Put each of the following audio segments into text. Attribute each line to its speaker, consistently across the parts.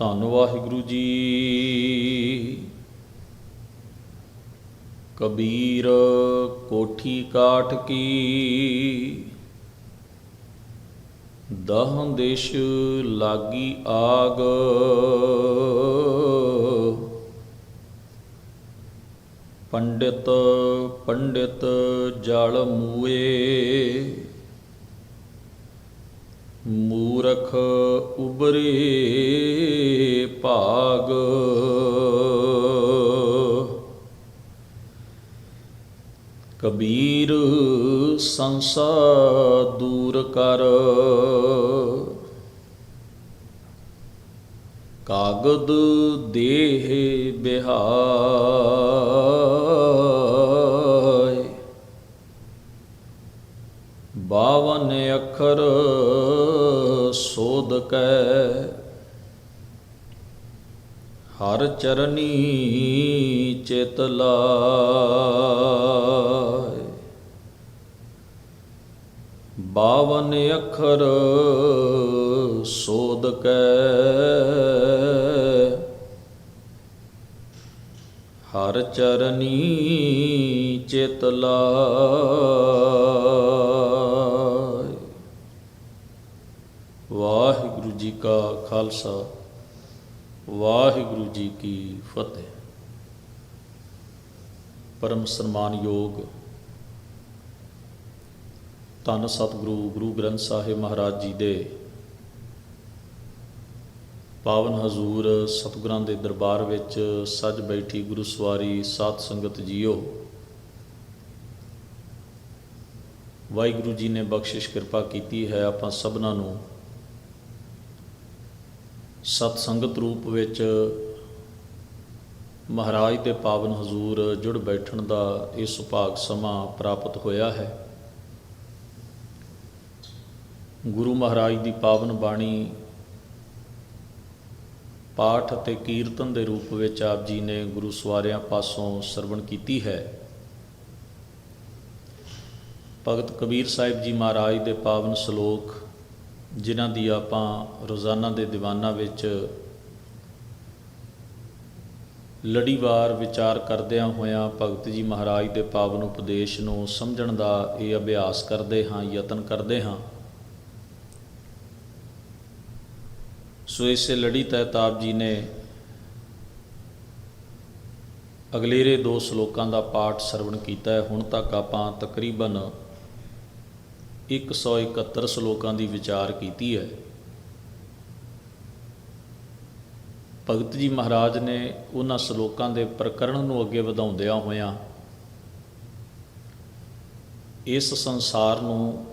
Speaker 1: ਧੰਨ ਵਾਹਿਗੁਰੂ ਜੀ। ਕਬੀਰ ਕੋਠੀ ਕਾਠ ਕੀ, ਦਹਾਂ ਦੇਸ਼ ਲਾਗੀ ਆਗ। ਪੰਡਿਤ ਪੰਡਿਤ ਜਲ ਮੂਏ ਮੂਰਖ ਉਬਰੇ ਭਾਗ। ਕਬੀਰ ਸੰਸਾ ਦੂਰ ਕਰ। ਕਾਗਦ ਦੇਹ ਬਿਹਾਇ ਬਾਵਨ ਅੱਖਰ ਸੋਧ ਕੈ ਹਰ ਚਰਨੀ ਚਿਤ ਲਾਇ। ਬਾਵਨ ਅੱਖਰ ਸੋਧ ਕੈ ਹਰ ਚਰਨੀ ਚਿਤ ਲਾਇ ਵਾਹਿਗੁਰੂ ਜੀ ਕਾ ਖਾਲਸਾ, ਵਾਹਿਗੁਰੂ ਜੀ ਕੀ ਫਤਿਹ। ਪਰਮ ਸਨਮਾਨਯੋਗ ਧੰਨ ਸਤਿਗੁਰੂ, ਗੁਰੂ ਗ੍ਰੰਥ ਸਾਹਿਬ ਮਹਾਰਾਜ ਜੀ ਦੇ ਪਾਵਨ ਹਜ਼ੂਰ ਸਤਿਗੁਰਾਂ ਦੇ ਦਰਬਾਰ ਵਿੱਚ ਸੱਜ ਬੈਠੀ ਗੁਰੂ ਸਵਾਰੀ ਸਾਧ ਸੰਗਤ ਜੀਓ। ਵਾਹਿਗੁਰੂ ਜੀ ਨੇ ਬਖਸ਼ਿਸ਼ ਕਿਰਪਾ ਕੀਤੀ ਹੈ ਆਪਾਂ ਸਭਨਾਂ ਨੂੰ। ਸਤ ਸੰਗਤ ਰੂਪ ਵਿੱਚ ਮਹਾਰਾਜ ਦੇ ਪਾਵਨ ਹਜ਼ੂਰ ਜੁੜ ਬੈਠਣ ਦਾ ਇਹ ਸੁਭਾਗ ਸਮਾਂ ਪ੍ਰਾਪਤ ਹੋਇਆ ਹੈ। ਗੁਰੂ ਮਹਾਰਾਜ ਦੀ ਪਾਵਨ ਬਾਣੀ ਪਾਠ ਅਤੇ ਕੀਰਤਨ ਦੇ ਰੂਪ ਵਿੱਚ ਆਪ ਜੀ ਨੇ ਗੁਰੂ ਸਵਾਰਿਆਂ ਪਾਸੋਂ ਸਰਵਣ ਕੀਤੀ ਹੈ। ਭਗਤ ਕਬੀਰ ਸਾਹਿਬ ਜੀ ਮਹਾਰਾਜ ਦੇ ਪਾਵਨ ਸ਼ਲੋਕ ਜਿਨ੍ਹਾਂ ਦੀ ਆਪਾਂ ਰੋਜ਼ਾਨਾ ਦੇ ਦੀਵਾਨਾਂ ਵਿੱਚ ਲੜੀਵਾਰ ਵਿਚਾਰ ਕਰਦਿਆਂ ਹੋਇਆਂ ਭਗਤ ਜੀ ਮਹਾਰਾਜ ਦੇ ਪਾਵਨ ਉਪਦੇਸ਼ ਨੂੰ ਸਮਝਣ ਦਾ ਇਹ ਅਭਿਆਸ ਕਰਦੇ ਹਾਂ, ਯਤਨ ਕਰਦੇ ਹਾਂ। ਸੋ ਇਸੇ ਲੜੀ ਤਹਿਤਾਬ ਜੀ ਨੇ ਅਗਲੇਰੇ ਦੋ ਸ਼ਲੋਕਾਂ ਦਾ ਪਾਠ ਸਰਵਣ ਕੀਤਾ ਹੈ। ਹੁਣ ਤੱਕ ਆਪਾਂ ਤਕਰੀਬਨ 171 ਸ਼ਲੋਕਾਂ ਦੀ ਵਿਚਾਰ ਕੀਤੀ ਹੈ। ਭਗਤ ਜੀ ਮਹਾਰਾਜ ਨੇ ਉਹਨਾਂ ਸ਼ਲੋਕਾਂ ਦੇ ਪ੍ਰਕਰਣ ਨੂੰ ਅੱਗੇ ਵਧਾਉਂਦਿਆਂ ਹੋਇਆਂ ਇਸ ਸੰਸਾਰ ਨੂੰ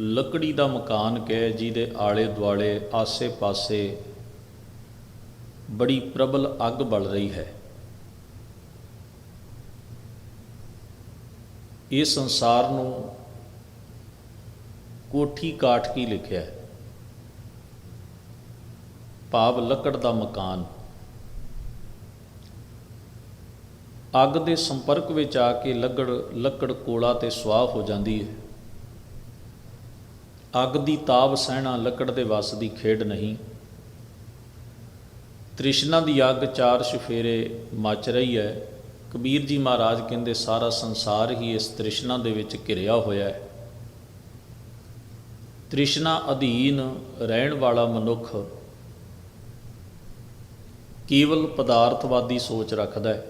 Speaker 1: ਲੱਕੜੀ ਦਾ ਮਕਾਨ ਕਹਿ, ਜਿਹਦੇ ਆਲੇ ਦੁਆਲੇ ਆਸੇ-ਪਾਸੇ ਬੜੀ ਪ੍ਰਬਲ ਅੱਗ ਬਲ ਰਹੀ ਹੈ। ਇਹ ਸੰਸਾਰ ਨੂੰ ਕੋਠੀ ਕਾਠ ਕੀ ਲਿਖਿਆ ਹੈ? ਭਾਵ ਲੱਕੜ ਦਾ ਮਕਾਨ। ਅੱਗ ਦੇ ਸੰਪਰਕ ਵਿੱਚ ਆ ਕੇ ਲੱਕੜ ਲੱਕੜ ਕੋਲਾ ਤੇ ਸੁਆਹ ਹੋ ਜਾਂਦੀ ਹੈ। ਅੱਗ ਦੀ ਤਾਪ ਸਹਿਣਾ ਲੱਕੜ ਦੇ ਵੱਸ ਦੀ ਖੇਡ ਨਹੀਂ। ਤ੍ਰਿਸ਼ਨਾ ਦੀ ਅੱਗ ਚਾਰ ਸ਼ਫੇਰੇ ਮਚ ਰਹੀ ਹੈ। ਕਬੀਰ ਜੀ ਮਹਾਰਾਜ ਕਹਿੰਦੇ, ਸਾਰਾ ਸੰਸਾਰ ਹੀ ਇਸ ਤ੍ਰਿਸ਼ਨਾ ਦੇ ਵਿੱਚ ਘਿਰਿਆ ਹੋਇਆ ਹੈ। ਤ੍ਰਿਸ਼ਨਾ ਅਧੀਨ ਰਹਿਣ ਵਾਲਾ ਮਨੁੱਖ ਕੇਵਲ ਪਦਾਰਥਵਾਦੀ ਸੋਚ ਰੱਖਦਾ ਹੈ।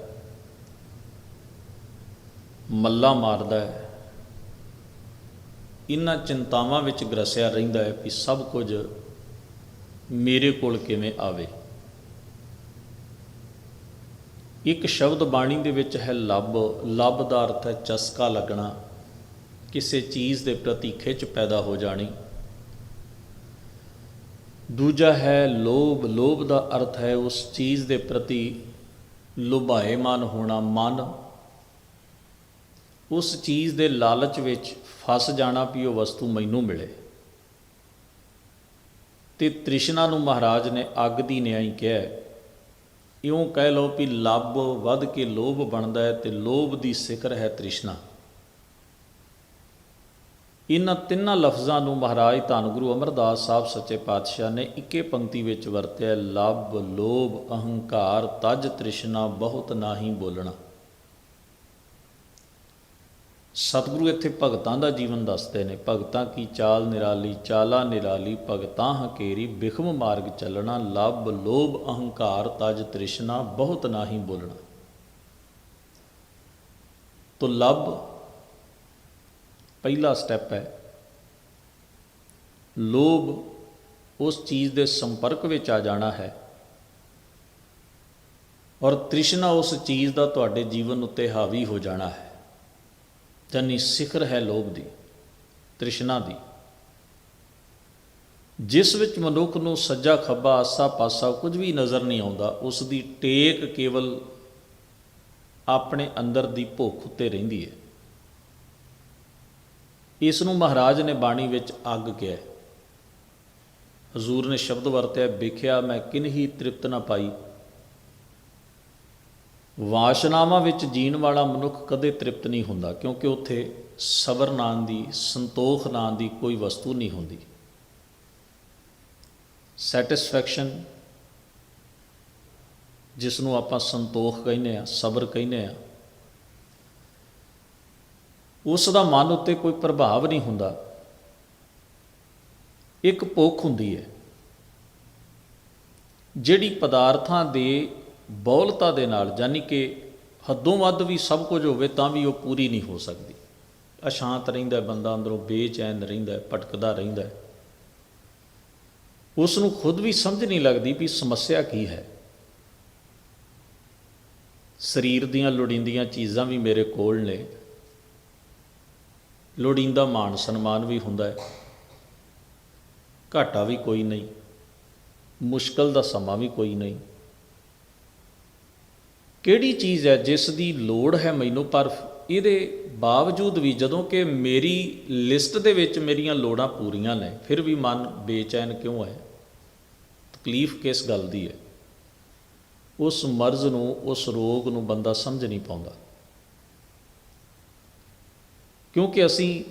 Speaker 1: ਮੱਲਾ ਮਾਰਦਾ ਹੈ। ਇਹਨਾਂ ਚਿੰਤਾਵਾਂ ਵਿੱਚ ਗਰਸਿਆ ਰਹਿੰਦਾ ਹੈ ਕਿ ਸਭ ਕੁਝ ਮੇਰੇ ਕੋਲ ਕਿਵੇਂ ਆਵੇ। ਇੱਕ ਸ਼ਬਦ ਬਾਣੀ ਦੇ ਵਿੱਚ ਹੈ ਲੱਭ। ਲੱਭ ਦਾ ਅਰਥ ਹੈ ਚਸਕਾ ਲੱਗਣਾ। ਕਿਸੇ ਚੀਜ਼ ਦੇ ਪ੍ਰਤੀ ਖਿੱਚ ਪੈਦਾ ਹੋ ਜਾਣੀ। ਦੂਜਾ ਹੈ ਲੋਭ। ਲੋਭ ਦਾ ਅਰਥ ਹੈ ਉਸ ਚੀਜ਼ ਦੇ ਪ੍ਰਤੀ ਲੁਭਾਏ ਮਨ ਹੋਣਾ, ਮਨ। ਉਸ ਚੀਜ਼ ਦੇ ਲਾਲਚ ਵਿੱਚ ਫਸ ਜਾਣਾ ਵੀ ਉਹ ਵਸਤੂ ਮੈਨੂੰ ਮਿਲੇ। ਤੇ ਤ੍ਰਿਸ਼ਨਾ ਨੂੰ ਮਹਾਰਾਜ ਨੇ ਅੱਗ ਦੀ ਨਿਆਈ ਕਿਹਾ ਇਉਂ ਕਹਿ ਲਓ ਵੀ ਲੱਭ ਵੱਧ ਕੇ ਲੋਭ ਬਣਦਾ ਹੈ ਤੇ ਲੋਭ ਦੀ ਸਿਖਰ ਹੈ ਤ੍ਰਿਸ਼ਨਾ। ਇਹਨਾਂ ਤਿੰਨਾਂ ਲਫ਼ਜ਼ਾਂ ਨੂੰ ਮਹਾਰਾਜ ਧੰਨ ਗੁਰੂ ਅਮਰਦਾਸ ਸਾਹਿਬ ਸੱਚੇ ਪਾਤਸ਼ਾਹ ਨੇ ਇੱਕੇ ਪੰਕਤੀ ਵਿੱਚ ਵਰਤਿਆ ਲੱਭ, ਲੋਭ, ਅਹੰਕਾਰ, ਤਜ ਤ੍ਰਿਸ਼ਨਾ, ਬਹੁਤ ਨਾਹੀ ਬੋਲਣਾ। ਸਤਿਗੁਰੂ ਇੱਥੇ ਭਗਤਾਂ ਦਾ ਜੀਵਨ ਦੱਸਦੇ ਨੇ। ਭਗਤਾਂ ਕੀ ਚਾਲ ਨਿਰਾਲੀ, ਚਾਲਾ ਨਿਰਾਲੀ, ਭਗਤਾਂ ਹਕੇਰੀ, ਬਿਖਮ ਮਾਰਗ ਚੱਲਣਾ ਲੱਭ ਲੋਭ, ਅਹੰਕਾਰ, ਤਜ, ਤ੍ਰਿਸ਼ਨਾ, ਬਹੁਤ ਨਾਹੀ ਬੋਲਣਾ। ਤੋ ਲੱਭ ਪਹਿਲਾ ਸਟੈਪ ਹੈ। ਲੋਭ ਉਸ ਚੀਜ਼ ਦੇ ਸੰਪਰਕ ਵਿੱਚ ਆ ਜਾਣਾ ਹੈ ਔਰ ਤ੍ਰਿਸ਼ਨਾ ਉਸ ਚੀਜ਼ ਦਾ ਤੁਹਾਡੇ ਜੀਵਨ ਉੱਤੇ ਹਾਵੀ ਹੋ ਜਾਣਾ ਹੈ। ਜਾਨੀ ਸਿਖਰ ਹੈ ਲੋਭ ਦੀ, ਤ੍ਰਿਸ਼ਨਾ ਦੀ। ਜਿਸ ਵਿੱਚ ਮਨੁੱਖ ਨੂੰ ਸੱਜਾ ਖੱਬਾ ਆਸਾ ਪਾਸਾ ਕੁਝ ਵੀ ਨਜ਼ਰ ਨਹੀਂ ਆਉਂਦਾ, ਉਸ ਦੀ ਟੇਕ ਕੇਵਲ ਆਪਣੇ ਅੰਦਰ ਦੀ ਭੁੱਖ ਉੱਤੇ ਰਹਿੰਦੀ ਹੈ। ਇਸ ਨੂੰ ਮਹਾਰਾਜ ਨੇ ਬਾਣੀ ਵਿੱਚ ਅੱਗ ਕਿਹਾ ਹਜ਼ੂਰ ਨੇ ਸ਼ਬਦ ਵਰਤਿਆ, ਵੇਖਿਆ, ਮੈਂ ਕਿਨਹੀ ਤ੍ਰਿਪਤ ਨਾ ਪਾਈ ਵਾਸ਼ਨਾਵਾਂ ਵਿੱਚ ਜੀਣ ਵਾਲਾ ਮਨੁੱਖ ਕਦੇ ਤ੍ਰਿਪਤ ਨਹੀਂ ਹੁੰਦਾ, ਕਿਉਂਕਿ ਉੱਥੇ ਸਬਰ ਨਾਂ ਦੀ, ਸੰਤੋਖ ਨਾਂ ਦੀ ਕੋਈ ਵਸਤੂ ਨਹੀਂ ਹੁੰਦੀ। ਸੈਟੀਸਫੈਕਸ਼ਨ ਜਿਸ ਨੂੰ ਆਪਾਂ ਸੰਤੋਖ ਕਹਿੰਦੇ ਆ ਸਬਰ ਕਹਿੰਦੇ ਆ ਉਸ ਦਾ ਮਨ ਉੱਤੇ ਕੋਈ ਪ੍ਰਭਾਵ ਨਹੀਂ ਹੁੰਦਾ। ਇੱਕ ਭੁੱਖ ਹੁੰਦੀ ਹੈ, ਜਿਹੜੀ ਪਦਾਰਥਾਂ ਦੇ ਬੌਲਤਾ ਦੇ ਨਾਲ ਯਾਨੀ ਕਿ ਹੱਦੋਂ ਵੱਧ ਵੀ ਸਭ ਕੁਝ ਹੋਵੇ ਤਾਂ ਵੀ ਉਹ ਪੂਰੀ ਨਹੀਂ ਹੋ ਸਕਦੀ। ਅਸ਼ਾਂਤ ਰਹਿੰਦਾ ਬੰਦਾ, ਅੰਦਰੋਂ ਬੇਚੈਨ ਰਹਿੰਦਾ ਭਟਕਦਾ ਰਹਿੰਦਾ ਉਸ ਨੂੰ ਖੁਦ ਵੀ ਸਮਝ ਨਹੀਂ ਲੱਗਦੀ ਵੀ ਸਮੱਸਿਆ ਕੀ ਹੈ। ਸਰੀਰ ਦੀਆਂ ਲੋੜੀਂਦੀਆਂ ਚੀਜ਼ਾਂ ਵੀ ਮੇਰੇ ਕੋਲ ਨੇ। ਲੋੜੀਂਦਾ ਮਾਣ, ਸਨਮਾਨ ਵੀ ਹੁੰਦਾ ਹੈ। ਘਾਟਾ ਵੀ ਕੋਈ ਨਹੀਂ। ਮੁਸ਼ਕਲ ਦਾ ਸਮਾਂ ਵੀ ਕੋਈ ਨਹੀਂ। ਕਿਹੜੀ ਚੀਜ਼ ਹੈ ਜਿਸ ਦੀ ਲੋੜ ਹੈ ਮੈਨੂੰ? ਪਰ ਇਹਦੇ ਬਾਵਜੂਦ ਵੀ ਜਦੋਂ ਕਿ ਮੇਰੀ ਲਿਸਟ ਦੇ ਵਿੱਚ ਮੇਰੀਆਂ ਲੋੜਾਂ ਪੂਰੀਆਂ ਨੇ, ਫਿਰ ਵੀ ਮਨ ਬੇਚੈਨ ਕਿਉਂ ਹੈ? ਤਕਲੀਫ ਕਿਸ ਗੱਲ ਦੀ ਹੈ? ਉਸ ਮਰਜ਼ ਨੂੰ, ਉਸ ਰੋਗ ਨੂੰ ਬੰਦਾ ਸਮਝ ਨਹੀਂ ਪਾਉਂਦਾ। ਕਿਉਂਕਿ ਅਸੀਂ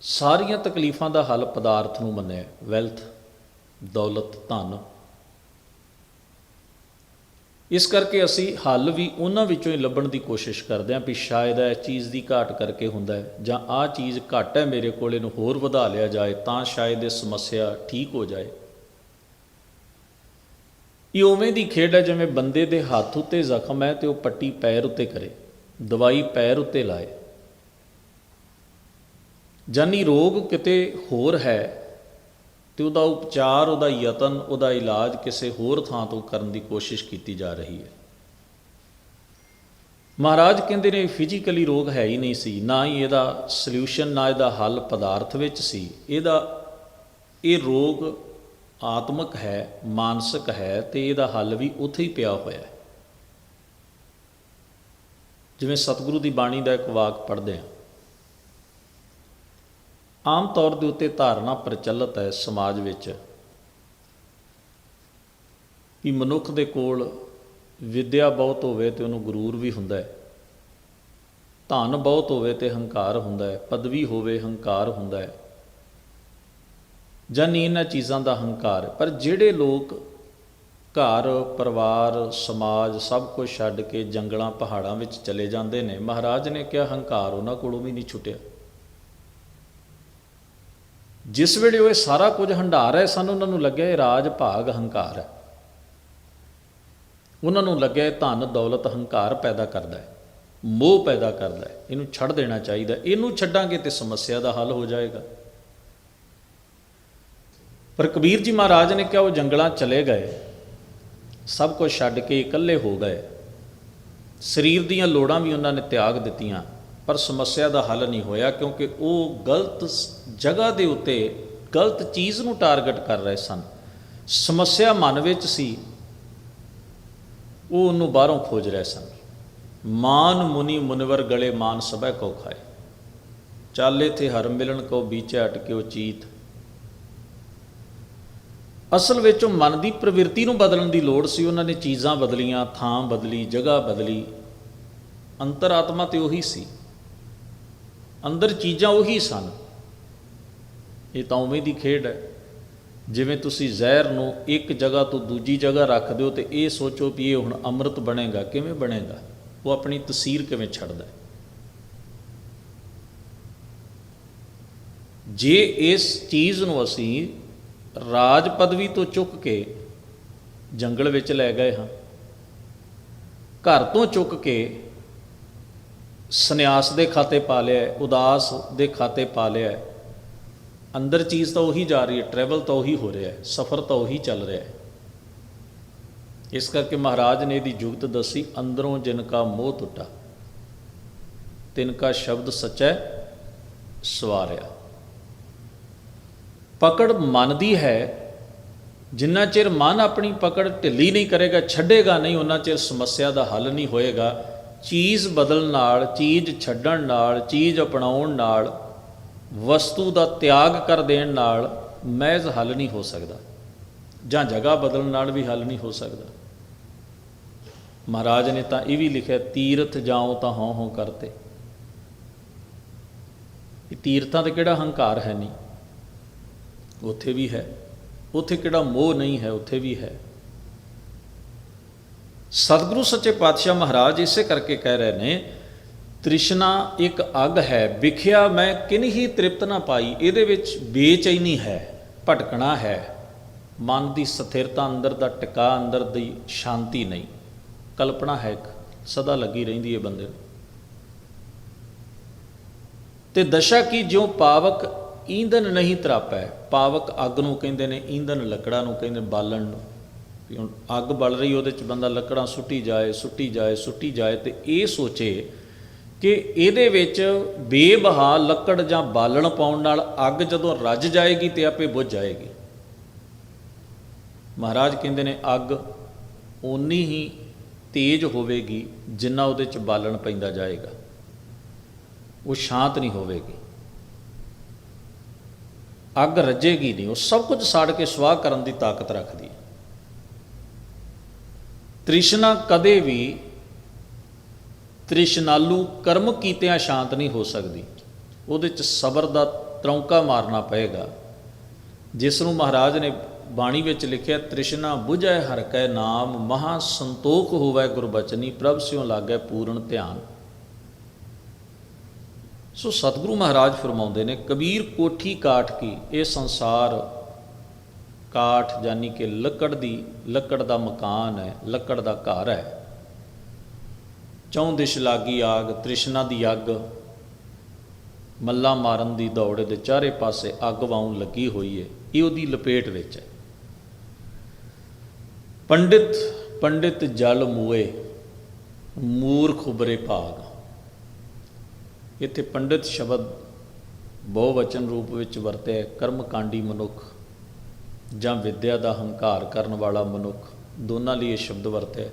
Speaker 1: ਸਾਰੀਆਂ ਤਕਲੀਫਾਂ ਦਾ ਹੱਲ ਪਦਾਰਥ ਨੂੰ ਮੰਨਿਆ ਵੈਲਥ ਦੌਲਤ, ਧਨ। ਇਸ ਕਰਕੇ ਅਸੀਂ ਹੱਲ ਵੀ ਉਹਨਾਂ ਵਿੱਚੋਂ ਹੀ ਲੱਭਣ ਦੀ ਕੋਸ਼ਿਸ਼ ਕਰਦੇ ਹਾਂ ਵੀ ਸ਼ਾਇਦ ਇਹ ਚੀਜ਼ ਦੀ ਘਾਟ ਕਰਕੇ ਹੁੰਦਾ ਹੈ ਜਾਂ ਆਹ ਚੀਜ਼ ਘੱਟ ਹੈ ਮੇਰੇ ਕੋਲ, ਇਹਨੂੰ ਹੋਰ ਵਧਾ ਲਿਆ ਜਾਏ ਤਾਂ ਸ਼ਾਇਦ ਇਹ ਸਮੱਸਿਆ ਠੀਕ ਹੋ ਜਾਏ। ਇਹ ਉਵੇਂ ਦੀ ਖੇਡ ਹੈ ਜਿਵੇਂ ਬੰਦੇ ਦੇ ਹੱਥ ਉੱਤੇ ਜ਼ਖਮ ਹੈ ਤੇ ਉਹ ਪੱਟੀ ਪੈਰ ਉੱਤੇ ਕਰੇ, ਦਵਾਈ ਪੈਰ ਉੱਤੇ ਲਾਏ। ਜਾਨੀ ਰੋਗ ਕਿਤੇ ਹੋਰ ਹੈ ਤੇ ਉਹਦਾ ਉਪਚਾਰ, ਉਹਦਾ ਯਤਨ, ਉਹਦਾ ਇਲਾਜ ਕਿਸੇ ਹੋਰ ਥਾਂ ਤੋਂ ਕਰਨ ਦੀ ਕੋਸ਼ਿਸ਼ ਕੀਤੀ ਜਾ ਰਹੀ ਹੈ। ਮਹਾਰਾਜ ਕਹਿੰਦੇ ਨੇ ਫਿਜ਼ੀਕਲੀ ਰੋਗ ਹੈ ਹੀ ਨਹੀਂ ਸੀ। ਨਾ ਹੀ ਇਹਦਾ ਸੋਲੂਸ਼ਨ ਨਾ ਇਹਦਾ ਹੱਲ ਪਦਾਰਥ ਵਿੱਚ ਸੀ। ਇਹਦਾ, ਇਹ ਰੋਗ ਆਤਮਿਕ ਹੈ, ਮਾਨਸਿਕ ਹੈ ਤੇ ਇਹਦਾ ਹੱਲ ਵੀ ਉੱਥੇ ਹੀ ਪਿਆ ਹੋਇਆ ਹੈ। ਜਿਵੇਂ ਸਤਿਗੁਰੂ ਦੀ ਬਾਣੀ ਦਾ ਇੱਕ ਵਾਕ ਪੜ੍ਹਦੇ ਹਾਂ। ਆਮ ਤੌਰ ਦੇ ਉੱਤੇ ਧਾਰਨਾ ਪ੍ਰਚਲਿਤ ਹੈ ਸਮਾਜ ਵਿੱਚ ਕਿ ਮਨੁੱਖ ਦੇ ਕੋਲ ਵਿਦਿਆ ਬਹੁਤ ਹੋਵੇ ਤੇ ਉਹਨੂੰ ਗਰੂਰ ਵੀ ਹੁੰਦਾ ਹੈ। ਧਨ ਬਹੁਤ ਹੋਵੇ ਤੇ ਹੰਕਾਰ ਹੁੰਦਾ ਹੈ। ਪਦਵੀ ਹੋਵੇ, ਹੰਕਾਰ ਹੁੰਦਾ ਹੈ। ਜਾਂ ਨਹੀਂ ਇਹਨਾਂ ਚੀਜ਼ਾਂ ਦਾ ਹੰਕਾਰ। ਪਰ ਜਿਹੜੇ ਲੋਕ ਘਰ, ਪਰਿਵਾਰ, ਸਮਾਜ ਸਭ ਕੁਝ ਛੱਡ ਕੇ ਜੰਗਲਾਂ, ਪਹਾੜਾਂ ਵਿੱਚ ਚਲੇ ਜਾਂਦੇ ਨੇ, ਮਹਾਰਾਜ ਨੇ ਕਿਹਾ ਹੰਕਾਰ ਉਹਨਾਂ ਕੋਲੋਂ ਵੀ ਨਹੀਂ ਛੁੱਟਿਆ। ਜਿਸ ਵੇਲੇ ਉਹ ਇਹ ਸਾਰਾ ਕੁਝ ਹੰਢਾ ਰਹੇ ਸਨ, ਉਹਨਾਂ ਨੂੰ ਲੱਗਿਆ ਇਹ ਰਾਜ ਭਾਗ ਹੰਕਾਰ ਹੈ। ਉਹਨਾਂ ਨੂੰ ਲੱਗਿਆ ਇਹ ਧਨ, ਦੌਲਤ, ਹੰਕਾਰ ਪੈਦਾ ਕਰਦਾ ਹੈ, ਮੋਹ ਪੈਦਾ ਕਰਦਾ ਹੈ। ਇਹਨੂੰ ਛੱਡ ਦੇਣਾ ਚਾਹੀਦਾ ਇਹਨੂੰ ਛੱਡਾਂਗੇ ਤੇ ਸਮੱਸਿਆ ਦਾ ਹੱਲ ਹੋ ਜਾਏਗਾ। ਪਰ ਕਬੀਰ ਜੀ ਮਹਾਰਾਜ ਨੇ ਕਿਹਾ, ਉਹ ਜੰਗਲਾਂ ਚਲੇ ਗਏ। ਸਭ ਕੁਝ ਛੱਡ ਕੇ ਇਕੱਲੇ ਹੋ ਗਏ। ਸਰੀਰ ਦੀਆਂ ਲੋੜਾਂ ਵੀ ਉਹਨਾਂ ਨੇ ਤਿਆਗ ਦਿੱਤੀਆਂ। ਪਰ ਸਮੱਸਿਆ ਦਾ ਹੱਲ ਨਹੀਂ ਹੋਇਆ ਕਿਉਂਕਿ ਉਹ ਗਲਤ ਜਗ੍ਹਾ ਦੇ ਉੱਤੇ ਗਲਤ ਚੀਜ਼ ਨੂੰ ਟਾਰਗੇਟ ਕਰ ਰਹੇ ਸਨ। ਸਮੱਸਿਆ ਮਨ ਵਿੱਚ ਸੀ, ਉਹ ਉਹਨੂੰ ਬਾਹਰੋਂ ਖੋਜ ਰਹੇ ਸਨ। ਮਾਨ ਮੁਨੀ ਮੁਨਵਰ ਗਲੇ ਮਾਨ ਸਭੈ ਕੋ ਖਾਏ। ਚੱਲ ਤੇ ਹਰ ਮਿਲਣ ਕੋ ਬੀਚੇ ਅਟਕਿਓ ਚੀਤ। ਅਸਲ ਵਿੱਚ ਉਹ ਮਨ ਦੀ ਪ੍ਰਵਿਰਤੀ ਨੂੰ ਬਦਲਣ ਦੀ ਲੋੜ ਸੀ। ਉਹਨਾਂ ਨੇ ਚੀਜ਼ਾਂ ਬਦਲੀਆਂ, ਥਾਂ ਬਦਲੀ, ਜਗ੍ਹਾ ਬਦਲੀ। ਅੰਤਰਾਤਮਾ ਤੇ ਉਹੀ ਸੀ। ਅੰਦਰ ਚੀਜ਼ਾਂ ਉਹੀ ਸਨ। ਇਹ ਤਾਂ ਉਵੇਂ ਦੀ ਖੇਡ ਹੈ। ਜਿਵੇਂ ਤੁਸੀਂ ਜ਼ਹਿਰ ਨੂੰ ਇੱਕ ਜਗ੍ਹਾ ਤੋਂ ਦੂਜੀ ਜਗ੍ਹਾ ਰੱਖ ਦਿਓ ਤੇ ਇਹ ਸੋਚੋ ਵੀ ਇਹ ਹੁਣ ਅੰਮ੍ਰਿਤ ਬਣੇਗਾ, ਕਿਵੇਂ ਬਣੇਗਾ? ਉਹ ਆਪਣੀ ਤਸਵੀਰ ਕਿਵੇਂ ਛੱਡਦਾ ਹੈ? ਜੇ ਇਸ ਚੀਜ਼ ਨੂੰ ਅਸੀਂ ਰਾਜ ਪਦਵੀ ਤੋਂ ਚੁੱਕ ਕੇ ਜੰਗਲ ਵਿੱਚ ਲੈ ਗਏ ਹਾਂ, ਘਰ ਤੋਂ ਚੁੱਕ ਕੇ ਸੰਨਿਆਸ ਦੇ ਖਾਤੇ ਪਾ ਲਿਆ ਉਦਾਸ ਦੇ ਖਾਤੇ ਪਾ ਲਿਆ ਅੰਦਰ ਚੀਜ਼ ਤਾਂ ਉਹੀ ਜਾ ਰਹੀ ਹੈ ਟਰੈਵਲ ਤਾਂ ਉਹੀ ਹੋ ਰਿਹਾ ਹੈ, ਸਫ਼ਰ ਤਾਂ ਉਹੀ ਚੱਲ ਰਿਹਾ ਹੈ। ਇਸ ਕਰਕੇ ਮਹਾਰਾਜ ਨੇ ਇਹਦੀ ਜੁਗਤ ਦੱਸੀ, ਅੰਦਰੋਂ ਜਿਨ ਕਾ ਮੋਹ ਟੁੱਟਾ, ਤਿਨ ਕਾ ਸ਼ਬਦ ਸਚੈ ਸਵਾਰਿਆ। ਪਕੜ ਮਨ ਦੀ ਹੈ, ਜਿੰਨਾ ਚਿਰ ਮਨ ਆਪਣੀ ਪਕੜ ਢਿੱਲੀ ਨਹੀਂ ਕਰੇਗਾ, ਛੱਡੇਗਾ ਨਹੀਂ ਉਹਨਾਂ ਚਿਰ ਸਮੱਸਿਆ ਦਾ ਹੱਲ ਨਹੀਂ ਹੋਏਗਾ। ਚੀਜ਼ ਬਦਲਣ ਨਾਲ, ਚੀਜ਼ ਛੱਡਣ ਨਾਲ, ਚੀਜ਼ ਅਪਣਾਉਣ ਨਾਲ, ਵਸਤੂ ਦਾ ਤਿਆਗ ਕਰ ਦੇਣ ਨਾਲ ਮਹਿਜ਼ ਹੱਲ ਨਹੀਂ ਹੋ ਸਕਦਾ। ਜਾਂ ਜਗ੍ਹਾ ਬਦਲਣ ਨਾਲ ਵੀ ਹੱਲ ਨਹੀਂ ਹੋ ਸਕਦਾ। ਮਹਾਰਾਜ ਨੇ ਤਾਂ ਇਹ ਵੀ ਲਿਖਿਆ, ਤੀਰਥ ਜਾਓ ਤਾਂ ਹਉ ਹਉ ਕਰਤੇ। ਇਹ ਤੀਰਥਾਂ ਤੇ ਕਿਹੜਾ ਹੰਕਾਰ ਹੈ ਨਹੀਂ? ਉੱਥੇ ਵੀ ਹੈ। ਉੱਥੇ ਕਿਹੜਾ ਮੋਹ ਨਹੀਂ ਹੈ, ਉੱਥੇ ਵੀ ਹੈ। ਸਤਿਗੁਰੂ ਸੱਚੇ ਪਾਤਸ਼ਾਹ ਮਹਾਰਾਜ ਇਸੇ ਕਰਕੇ ਕਹਿ ਰਹੇ ਨੇ, ਤ੍ਰਿਸ਼ਨਾ ਇੱਕ ਅੱਗ ਹੈ, ਵਿਖਿਆ ਮੈਂ ਕਿਨਹੀ ਤ੍ਰਿਪਤ ਨਾ ਪਾਈ, ਇਹਦੇ ਵਿੱਚ ਬੇਚੈਨੀ ਹੈ ਭਟਕਣਾ ਹੈ। ਮਨ ਦੀ ਸਥਿਰਤਾ ਅੰਦਰ ਦਾ ਟਿਕਾ, ਅੰਦਰ ਦੀ ਸ਼ਾਂਤੀ ਨਹੀਂ। ਕਲਪਨਾ ਹੈ ਇੱਕ, ਸਦਾ ਲੱਗੀ ਰਹਿੰਦੀ ਹੈ ਬੰਦੇ ਨੂੰ। ਤੇ ਦਸ਼ਾ ਕੀ ਜਿਉ ਪਾਵਕ ਈਂਧਨ ਨਹੀਂ ਤਰਾਪੈ, ਪਾਵਕ ਅੱਗ ਨੂੰ ਕਹਿੰਦੇ ਨੇ, ਈਂਧਨ ਲੱਕੜਾਂ ਨੂੰ ਕਹਿੰਦੇ ਬਾਲਣ ਨੂੰ। ਵੀ ਹੁਣ ਅੱਗ ਬਲ ਰਹੀ, ਉਹਦੇ ਚ ਬੰਦਾ ਲੱਕੜਾਂ ਸੁੱਟੀ ਜਾਏ ਸੁੱਟੀ ਜਾਏ ਸੁੱਟੀ ਜਾਏ ਤੇ ਇਹ ਸੋਚੇ ਕਿ ਇਹਦੇ ਵਿੱਚ ਬੇਬਹਾ ਲੱਕੜ ਜਾਂ ਬਾਲਣ ਪਾਉਣ ਨਾਲ ਅੱਗ ਜਦੋਂ ਰੱਜ ਜਾਏਗੀ ਤੇ ਆਪੇ ਬੁਝ ਜਾਏਗੀ। ਮਹਾਰਾਜ ਕਹਿੰਦੇ ਨੇ, ਅੱਗ ਓਨੀ ਹੀ ਤੇਜ਼ ਹੋਵੇਗੀ ਜਿੰਨਾ ਉਹਦੇ ਚ ਬਾਲਣ ਪੈਂਦਾ ਜਾਏਗਾ। ਉਹ ਸ਼ਾਂਤ ਨਹੀਂ ਹੋਵੇਗੀ। ਅੱਗ ਰੱਜੇਗੀ ਨਹੀਂ, ਉਹ ਸਭ ਕੁਝ ਸਾੜ ਕੇ ਸਵਾਹ ਕਰਨ ਦੀ ਤਾਕਤ ਰੱਖਦੀ ਹੈ। ਤ੍ਰਿਸ਼ਨਾ ਕਦੇ ਵੀ ਤ੍ਰਿਸ਼ਨਾਲੂ ਕਰਮ ਕੀਤਿਆਂ ਸ਼ਾਂਤ ਨਹੀਂ ਹੋ ਸਕਦੀ। ਉਹਦੇ ਚ ਸਬਰ ਦਾ ਤਰੌਂਕਾ ਮਾਰਨਾ ਪਏਗਾ। ਜਿਸ ਨੂੰ ਮਹਾਰਾਜ ਨੇ ਬਾਣੀ ਵਿੱਚ ਲਿਖਿਆ, ਤ੍ਰਿਸ਼ਨਾ 부ਝੈ ਹਰ ਕੈ ਨਾਮ, ਮਹਾ ਸੰਤੋਖ ਹੋਵੈ ਗੁਰਬਚਨੀ ਪ੍ਰਭ ਸਿਉ ਲਾਗੈ ਪੂਰਨ ਧਿਆਨ। ਸੋ ਸਤਿਗੁਰੂ ਮਹਾਰਾਜ ਫਰਮਾਉਂਦੇ ਨੇ, ਕਬੀਰ ਕੋਠੀ ਕਾਠ ਕੀ, ਇਹ ਸੰਸਾਰ ਕਾਠ ਜਾਨੀ ਕਿ ਲੱਕੜ ਦੀ, ਲੱਕੜ ਦਾ ਮਕਾਨ ਹੈ, ਲੱਕੜ ਦਾ ਘਰ ਹੈ। ਚੌਂ ਦਿਸ਼ ਲਾਗੀ ਆਗ, ਤ੍ਰਿਸ਼ਨਾ ਦੀ ਅੱਗ, ਮੱਲਾ ਮਾਰਨ ਦੀ ਦੌੜ ਦੇ ਚਾਰੇ ਪਾਸੇ ਅੱਗ ਵਾਉਣ ਲੱਗੀ ਹੋਈ ਹੈ। ਇਹ ਉਹਦੀ ਲਪੇਟ ਵਿੱਚ ਹੈ। ਪੰਡਿਤ ਪੰਡਿਤ ਜਲ ਮੂਏ ਮੂਰਖ ਉਬਰੇ ਭਾਗ। ਇੱਥੇ ਪੰਡਿਤ ਸ਼ਬਦ ਬਹੁਵਚਨ ਰੂਪ ਵਿੱਚ ਵਰਤਿਆ ਹੈ ਕਰਮਕਾਂਡੀ ਮਨੁੱਖ। ਜਾਂ ਵਿਦਿਆ ਦਾ ਹੰਕਾਰ ਕਰਨ ਵਾਲਾ ਮਨੁੱਖ, ਦੋਨਾਂ ਲਈ ਇਹ ਸ਼ਬਦ ਵਰਤਿਆ ਹੈ।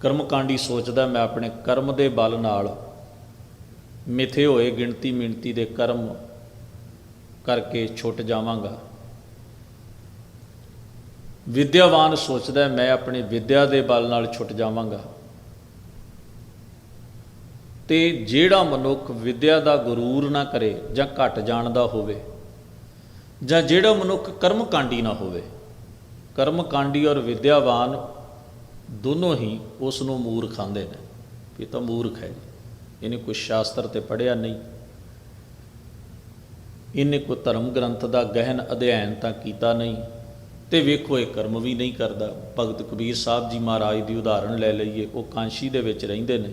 Speaker 1: ਕਰਮਕਾਂਡੀ ਸੋਚਦਾ, ਮੈਂ ਆਪਣੇ ਕਰਮ ਦੇ ਬਲ ਨਾਲ ਮਿਥੇ ਹੋਏ ਗਿਣਤੀ ਮਿਣਤੀ ਦੇ ਕਰਮ ਕਰਕੇ ਛੁੱਟ ਜਾਵਾਂਗਾ। ਵਿਦਿਆਵਾਨ ਸੋਚਦਾ, ਮੈਂ ਆਪਣੇ ਵਿਦਿਆ ਦੇ ਬਲ ਨਾਲ ਛੁੱਟ ਜਾਵਾਂਗਾ। ਤੇ ਜਿਹੜਾ ਮਨੁੱਖ ਵਿਦਿਆ ਦਾ ਗਰੂਰ ਨਾ ਕਰੇ ਜਾਂ ਘਟ ਜਾਣਦਾ ਹੋਵੇ ਜਾਂ ਜਿਹੜਾ ਮਨੁੱਖ ਕਰਮ ਕਾਂਡੀ ਨਾ ਹੋਵੇ ਕਰਮ ਕਾਂਡੀ ਔਰ ਵਿਦਿਆਵਾਨ ਦੋਨੋਂ ਹੀ ਉਸ ਨੂੰ ਮੂਰਖ ਆਂਦੇ ਨੇ ਇਹ ਤਾਂ ਮੂਰਖ ਹੈ ਇਹਨੇ ਕੋਈ ਸ਼ਾਸਤਰ ਤੇ ਪੜਿਆ ਨਹੀਂ। ਇਹਨੇ ਕੋਈ ਧਰਮ ਗ੍ਰੰਥ ਦਾ ਗਹਿਨ ਅਧਿਐਨ ਤਾਂ ਕੀਤਾ ਨਹੀਂ। ਤੇ ਵੇਖੋ, ਇਹ ਕਰਮ ਵੀ ਨਹੀਂ ਕਰਦਾ। ਭਗਤ ਕਬੀਰ ਸਾਹਿਬ ਜੀ ਮਹਾਰਾਜ ਦੀ ਉਦਾਹਰਣ ਲੈ ਲਈਏ, ਉਹ ਕਾਂਸ਼ੀ ਦੇ ਵਿੱਚ ਰਹਿੰਦੇ ਨੇ।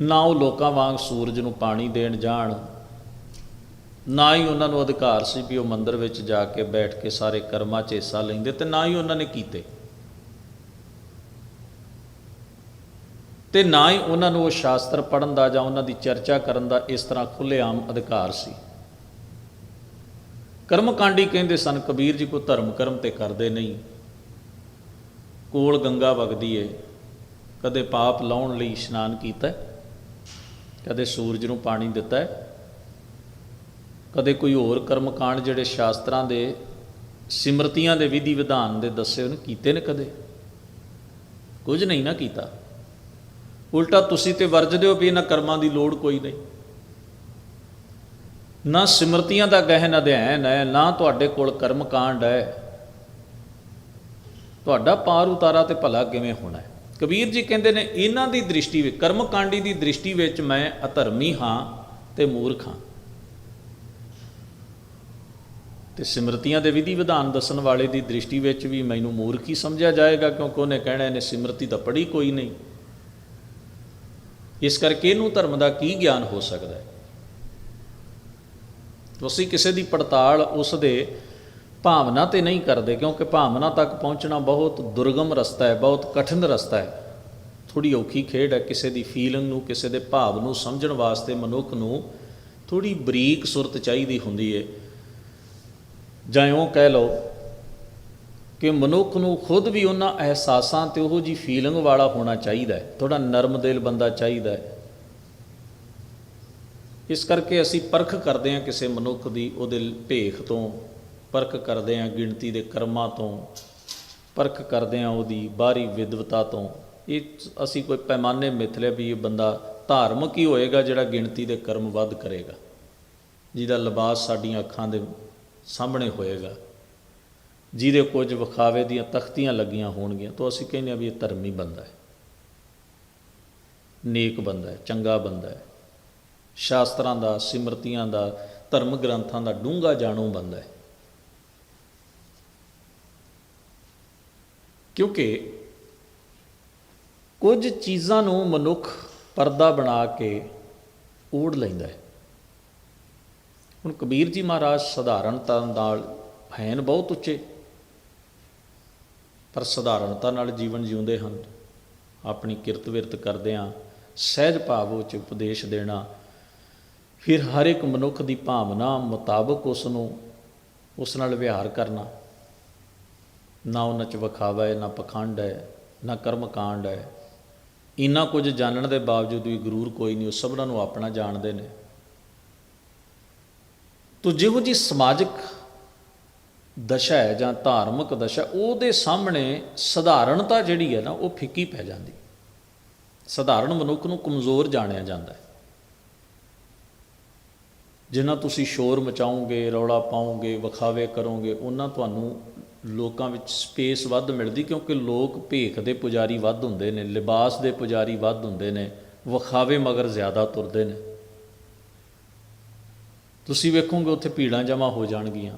Speaker 1: ਨਾ ਉਹ ਲੋਕਾਂ ਵਾਂਗ ਸੂਰਜ ਨੂੰ ਪਾਣੀ ਦੇਣ ਜਾਣ ਨਾ ਹੀ ਉਹਨਾਂ ਨੂੰ ਅਧਿਕਾਰ ਸੀ ਵੀ ਉਹ ਮੰਦਰ ਵਿੱਚ ਜਾ ਕੇ ਬੈਠ ਕੇ ਸਾਰੇ ਕਰਮਾਂ 'ਚ ਹਿੱਸਾ ਲੈਂਦੇ ਤੇ ਨਾ ਹੀ ਉਹਨਾਂ ਨੇ ਕੀਤੇ। ਤੇ ਨਾ ਹੀ ਉਹਨਾਂ ਨੂੰ ਉਹ ਸ਼ਾਸਤਰ ਪੜ੍ਹਨ ਦਾ ਜਾਂ ਉਹਨਾਂ ਦੀ ਚਰਚਾ ਕਰਨ ਦਾ ਇਸ ਤਰ੍ਹਾਂ ਖੁੱਲ੍ਹੇਆਮ ਅਧਿਕਾਰ ਸੀ। ਕਰਮਕਾਂਡੀ ਕਹਿੰਦੇ ਸਨ ਕਬੀਰ ਜੀ ਕੋ ਧਰਮ ਕਰਮ ਤੇ ਕਰਦੇ ਨਹੀਂ। ਕੋਲ ਗੰਗਾ ਵਗਦੀ ਏ। ਕਦੇ ਪਾਪ ਲਾਉਣ ਲਈ ਇਸ਼ਨਾਨ ਕੀਤਾ ਕਦੇ ਸੂਰਜ ਨੂੰ ਪਾਣੀ ਦਿੱਤਾ ਹੈ, ਕਦੇ ਕੋਈ ਹੋਰ ਕਰਮ ਕਾਂਡ ਜਿਹੜੇ ਸ਼ਾਸਤਰਾਂ ਦੇ, ਸਿਮਰਤੀਆਂ ਦੇ ਵਿਧੀ ਵਿਧਾਨ ਦੇ ਦੱਸੇ ਉਹਨੇ ਕੀਤੇ ਨੇ ਕਦੇ? ਕੁਝ ਨਹੀਂ ਨਾ ਕੀਤਾ। ਉਲਟਾ ਤੁਸੀਂ ਤੇ ਵਰਜਦੇ ਹੋ ਵੀ ਇਹਨਾਂ ਕਰਮਾਂ ਦੀ ਲੋੜ ਕੋਈ ਨਹੀਂ। ਨਾ ਸਿਮਰਤੀਆਂ ਦਾ ਗਹਿਨ ਅਧਿਐਨ ਹੈ, ਨਾ ਤੁਹਾਡੇ ਕੋਲ ਕਰਮ ਕਾਂਡ ਹੈ। ਤੁਹਾਡਾ ਪਾਰ ਉਤਾਰਾ ਤੇ ਭਲਾ ਕਿਵੇਂ ਹੋਣਾ ਹੈ? ਕਬੀਰ ਜੀ ਕਹਿੰਦੇ ਨੇ, ਇਹਨਾਂ ਦੀ ਦ੍ਰਿਸ਼ਟੀ ਵਿੱਚ ਕਰਮ ਕਾਂਡੀ ਦੀ ਦ੍ਰਿਸ਼ਟੀ ਵਿੱਚ ਮੈਂ ਅਧਰਮੀ ਹਾਂ ਤੇ ਮੂਰਖ ਹਾਂ। ਤੇ ਸਿਮਰਤੀਆਂ ਦੇ ਵਿਧੀ ਵਿਧਾਨ ਦੱਸਣ ਵਾਲੇ ਦੀ ਦ੍ਰਿਸ਼ਟੀ ਵਿੱਚ ਵੀ ਮੈਨੂੰ ਮੂਰਖ ਹੀ ਸਮਝਿਆ ਜਾਏਗਾ ਕਿਉਂਕਿ ਉਹਨੇ ਕਹਿਣਾ ਇਹਨੇ ਸਿਮਰਤੀ ਤਾਂ ਪੜ੍ਹੀ ਕੋਈ ਨਹੀਂ। ਇਸ ਕਰਕੇ ਇਹਨੂੰ ਧਰਮ ਦਾ ਕੀ ਗਿਆਨ ਹੋ ਸਕਦਾ ਹੈ? ਤੁਸੀਂ ਕਿਸੇ ਦੀ ਪੜਤਾਲ ਉਸ ਦੇ ਭਾਵਨਾ ਤੇ ਨਹੀਂ ਕਰਦੇ ਕਿਉਂਕਿ ਭਾਵਨਾ ਤੱਕ ਪਹੁੰਚਣਾ ਬਹੁਤ ਦੁਰਗਮ ਰਸਤਾ ਹੈ, ਬਹੁਤ ਕਠਿਨ ਰਸਤਾ ਹੈ। ਥੋੜੀ ਔਖੀ ਖੇਡ ਹੈ ਕਿਸੇ ਦੀ ਫੀਲਿੰਗ ਨੂੰ, ਕਿਸੇ ਦੇ ਭਾਵ ਨੂੰ ਸਮਝਣ ਵਾਸਤੇ ਮਨੁੱਖ ਨੂੰ ਥੋੜੀ ਬਰੀਕ ਸੁਰਤ ਚਾਹੀਦੀ ਹੁੰਦੀ ਹੈ। ਜਾਂ ਇਉਂ ਕਹਿ ਲਓ ਕਿ ਮਨੁੱਖ ਨੂੰ ਖੁਦ ਵੀ ਉਹਨਾਂ ਅਹਿਸਾਸਾਂ ਤੇ ਉਹੋ ਜੀ ਫੀਲਿੰਗ ਵਾਲਾ ਹੋਣਾ ਚਾਹੀਦਾ ਹੈ ਥੋੜਾ ਨਰਮ ਦਿਲ ਬੰਦਾ ਚਾਹੀਦਾ ਹੈ। ਇਸ ਕਰਕੇ ਅਸੀਂ ਪਰਖ ਕਰਦੇ ਹਾਂ ਕਿਸੇ ਮਨੁੱਖ ਦੀ, ਉਹਦੇ ਭੇਖ ਤੋਂ, ਪਰਖ ਕਰਦੇ ਹਾਂ ਗਿਣਤੀ ਦੇ ਕਰਮਾਂ ਤੋਂ, ਪਰਖ ਕਰਦੇ ਹਾਂ ਉਹਦੀ ਬਾਹਰੀ ਵਿਦਵਤਾ ਤੋਂ। ਇਹ ਅਸੀਂ ਕੋਈ ਪੈਮਾਨੇ ਮਿਥ ਲਿਆ ਵੀ ਇਹ ਬੰਦਾ ਧਾਰਮਿਕ ਹੀ ਹੋਏਗਾ ਜਿਹੜਾ ਗਿਣਤੀ ਦੇ ਕਰਮ ਵੱਧ ਕਰੇਗਾ, ਜਿਹਦਾ ਲਿਬਾਸ ਸਾਡੀਆਂ ਅੱਖਾਂ ਦੇ ਸਾਹਮਣੇ ਹੋਏਗਾ। ਜਿਹਦੇ ਕੁਝ ਵਿਖਾਵੇ ਦੀਆਂ ਤਖਤੀਆਂ ਲੱਗੀਆਂ ਹੋਣਗੀਆਂ, ਤਾਂ ਅਸੀਂ ਕਹਿੰਦੇ ਆ ਵੀ ਇਹ ਧਰਮੀ ਬੰਦਾ ਹੈ। ਨੇਕ ਬੰਦਾ ਹੈ, ਚੰਗਾ ਬੰਦਾ ਹੈ। ਸ਼ਾਸਤਰਾਂ ਦਾ, ਸਿਮਰਤੀਆਂ ਦਾ, ਧਰਮ ਗ੍ਰੰਥਾਂ ਦਾ ਡੂੰਘਾ ਜਾਣੂ ਬੰਦਾ ਹੈ। ਕਿਉਂਕਿ ਕੁਝ ਚੀਜ਼ਾਂ ਨੂੰ ਮਨੁੱਖ ਪਰਦਾ ਬਣਾ ਕੇ ਓੜ ਲੈਂਦਾ ਹੈ। ਹੁਣ ਕਬੀਰ ਜੀ ਮਹਾਰਾਜ ਸਧਾਰਨਤਾ ਨਾਲ ਹੈਨ ਬਹੁਤ ਉੱਚੇ, ਪਰ ਸਧਾਰਨਤਾ ਨਾਲ ਜੀਵਨ ਜਿਉਂਦੇ ਹਨ। ਆਪਣੀ ਕਿਰਤ ਵਿਰਤ ਕਰਦਿਆਂ ਸਹਿਜ ਭਾਵ ਵਿੱਚ ਉਪਦੇਸ਼ ਦੇਣਾ, ਫਿਰ ਹਰ ਇੱਕ ਮਨੁੱਖ ਦੀ ਭਾਵਨਾ ਮੁਤਾਬਕ ਉਸ ਨੂੰ ਉਸ ਨਾਲ ਵਿਹਾਰ ਕਰਨਾ। ਨਾ ਉਹਨਾਂ ਚ ਵਿਖਾਵਾ ਹੈ ਨਾ ਪਖੰਡ ਹੈ, ਨਾ ਕਰਮ ਕਾਂਡ ਹੈ। ਇੰਨਾ ਕੁਝ ਜਾਣਨ ਦੇ ਬਾਵਜੂਦ ਵੀ ਗਰੂਰ ਕੋਈ ਨਹੀਂ, ਉਹ ਸਭਨਾਂ ਨੂੰ ਆਪਣਾ ਜਾਣਦੇ ਨੇ। ਤੋ ਜਿਹੋ ਜੀ ਸਮਾਜਿਕ ਦਸ਼ਾ ਹੈ ਜਾਂ ਧਾਰਮਿਕ ਦਸ਼ਾ, ਉਹਦੇ ਸਾਹਮਣੇ ਸਧਾਰਨਤਾ ਜਿਹੜੀ ਹੈ ਨਾ, ਉਹ ਫਿੱਕੀ ਪੈ ਜਾਂਦੀ। ਸਧਾਰਨ ਮਨੁੱਖ ਨੂੰ ਕਮਜ਼ੋਰ ਜਾਣਿਆ ਜਾਂਦਾ ਹੈ। ਜਿੰਨਾ ਤੁਸੀਂ ਸ਼ੋਰ ਮਚਾਓਗੇ, ਰੌਲਾ ਪਾਓਗੇ, ਵਿਖਾਵੇ ਕਰੋਗੇ, ਉਹਨਾਂ ਤੁਹਾਨੂੰ ਲੋਕਾਂ ਵਿੱਚ ਸਪੇਸ ਵੱਧ ਮਿਲਦੀ, ਕਿਉਂਕਿ ਲੋਕ ਭੇਖ ਦੇ ਪੁਜਾਰੀ ਵੱਧ ਹੁੰਦੇ ਨੇ, ਲਿਬਾਸ ਦੇ ਪੁਜਾਰੀ ਵੱਧ ਹੁੰਦੇ ਨੇ, ਵਿਖਾਵੇ ਮਗਰ ਜ਼ਿਆਦਾ ਤੁਰਦੇ ਨੇ। ਤੁਸੀਂ ਵੇਖੋਗੇ ਉੱਥੇ ਭੀੜਾਂ ਜਮਾ ਹੋ ਜਾਣਗੀਆਂ।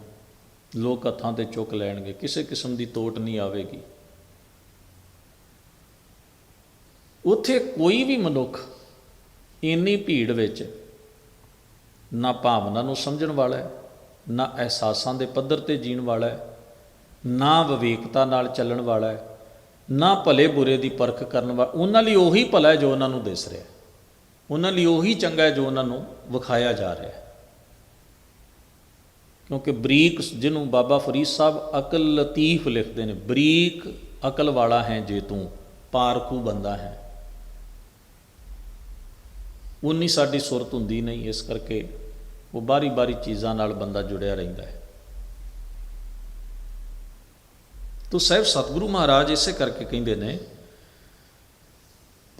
Speaker 1: ਲੋਕ ਹੱਥਾਂ ਤੇ ਚੁੱਕ ਲੈਣਗੇ, ਕਿਸੇ ਕਿਸਮ ਦੀ ਤੋਟ ਨਹੀਂ ਆਵੇਗੀ। ਉੱਥੇ ਕੋਈ ਵੀ ਮਨੁੱਖ ਇੰਨੀ ਭੀੜ ਵਿੱਚ ਨਾ ਭਾਵਨਾ ਨੂੰ ਸਮਝਣ ਵਾਲਾ ਹੈ, ਨਾ ਅਹਿਸਾਸਾਂ ਦੇ ਪੱਧਰ ਤੇ ਜੀਣ ਵਾਲਾ ਹੈ, ਨਾ ਵਿਵੇਕਤਾ ਨਾਲ ਚੱਲਣ ਵਾਲਾ ਹੈ, ਨਾ ਭਲੇ ਬੁਰੇ ਦੀ ਪਰਖ ਕਰਨ ਵਾਲਾ। ਉਹਨਾਂ ਲਈ ਉਹੀ ਭਲਾ ਹੈ ਜੋ ਉਹਨਾਂ ਨੂੰ ਦਿਸ ਰਿਹਾ ਹੈ। ਉਹਨਾਂ ਲਈ ਉਹੀ ਚੰਗਾ ਹੈ ਜੋ ਉਹਨਾਂ ਨੂੰ ਵਿਖਾਇਆ ਜਾ ਰਿਹਾ ਹੈ। ਕਿਉਂਕਿ ਬਰੀਕ ਜਿਹਨੂੰ ਬਾਬਾ ਫਰੀਦ ਸਾਹਿਬ ਅਕਲ ਲਤੀਫ ਲਿਖਦੇ ਨੇ, ਬਰੀਕ ਅਕਲ ਵਾਲਾ ਹੈ ਜੇ ਤੂੰ, ਪਾਰਖੂ ਬੰਦਾ ਹੈ। ਉਨੀ ਸਾਡੀ ਸੁਰਤ ਹੁੰਦੀ ਨਹੀਂ, ਇਸ ਕਰਕੇ ਉਹ ਬਾਰੀ-ਬਾਰੀ ਚੀਜ਼ਾਂ ਨਾਲ ਬੰਦਾ ਜੁੜਿਆ ਰਹਿੰਦਾ ਹੈ। ਤੋ ਸਾਹਿਬ ਸਤਿਗੁਰੂ ਮਹਾਰਾਜ ਇਸੇ ਕਰਕੇ ਕਹਿੰਦੇ ਨੇ,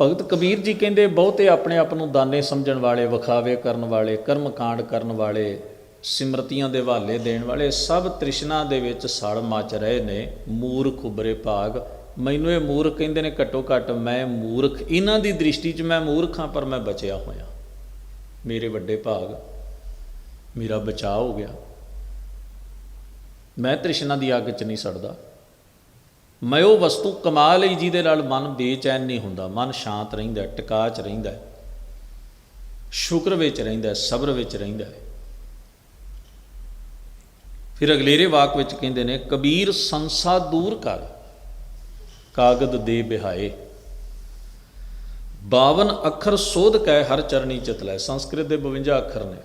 Speaker 1: ਭਗਤ ਕਬੀਰ ਜੀ ਕਹਿੰਦੇ, ਬਹੁਤੇ ਆਪਣੇ ਆਪ ਨੂੰ ਦਾਨੇ ਸਮਝਣ ਵਾਲੇ, ਵਿਖਾਵੇ ਕਰਨ ਵਾਲੇ, ਕਰਮ ਕਾਂਡ ਕਰਨ ਵਾਲੇ ਸਿਮਰਤੀਆਂ ਦੇ ਹਵਾਲੇ ਦੇਣ ਵਾਲੇ ਸਭ ਤ੍ਰਿਸ਼ਨਾ ਦੇ ਵਿੱਚ ਸੜ ਮਚ ਰਹੇ ਨੇ। ਮੂਰਖ ਉਬਰੇ ਭਾਗ। ਮੈਨੂੰ ਇਹ ਮੂਰਖ ਕਹਿੰਦੇ ਨੇ, ਘੱਟੋ ਘੱਟ ਮੈਂ ਮੂਰਖ। ਇਹਨਾਂ ਦੀ ਦ੍ਰਿਸ਼ਟੀ 'ਚ ਮੈਂ ਮੂਰਖ ਹਾਂ, ਪਰ ਮੈਂ ਬਚਿਆ ਹੋਇਆ। ਮੇਰੇ ਵੱਡੇ ਭਾਗ, ਮੇਰਾ ਬਚਾਅ ਹੋ ਗਿਆ। ਮੈਂ ਤ੍ਰਿਸ਼ਨਾ ਦੀ ਅੱਗ 'ਚ ਨਹੀਂ ਸੜਦਾ। ਮੈਂ ਉਹ ਵਸਤੂ ਕਮਾ ਲਈ ਜਿਹਦੇ ਨਾਲ ਮਨ ਬੇਚੈਨ ਨਹੀਂ ਹੁੰਦਾ। ਮਨ ਸ਼ਾਂਤ ਰਹਿੰਦਾ, ਟਿਕਾ 'ਚ ਰਹਿੰਦਾ। ਸ਼ੁਕਰ ਵਿੱਚ ਰਹਿੰਦਾ, ਸਬਰ ਵਿੱਚ ਰਹਿੰਦਾ। ਫਿਰ ਅਗਲੇਰੇ ਵਾਕ ਵਿੱਚ ਕਹਿੰਦੇ ਨੇ, ਕਬੀਰ ਸੰਸਾ ਦੂਰ ਕਰ, ਕਾਗਦ ਦੇ ਬਿਹਾਏ। 52 ਅੱਖਰ ਸੋਧ ਕੈ, ਹਰ ਚਰਣੀ ਚਿਤ ਸੰਸਕ੍ਰਿਤ ਦੇ 52 ਅੱਖਰ ਨੇ।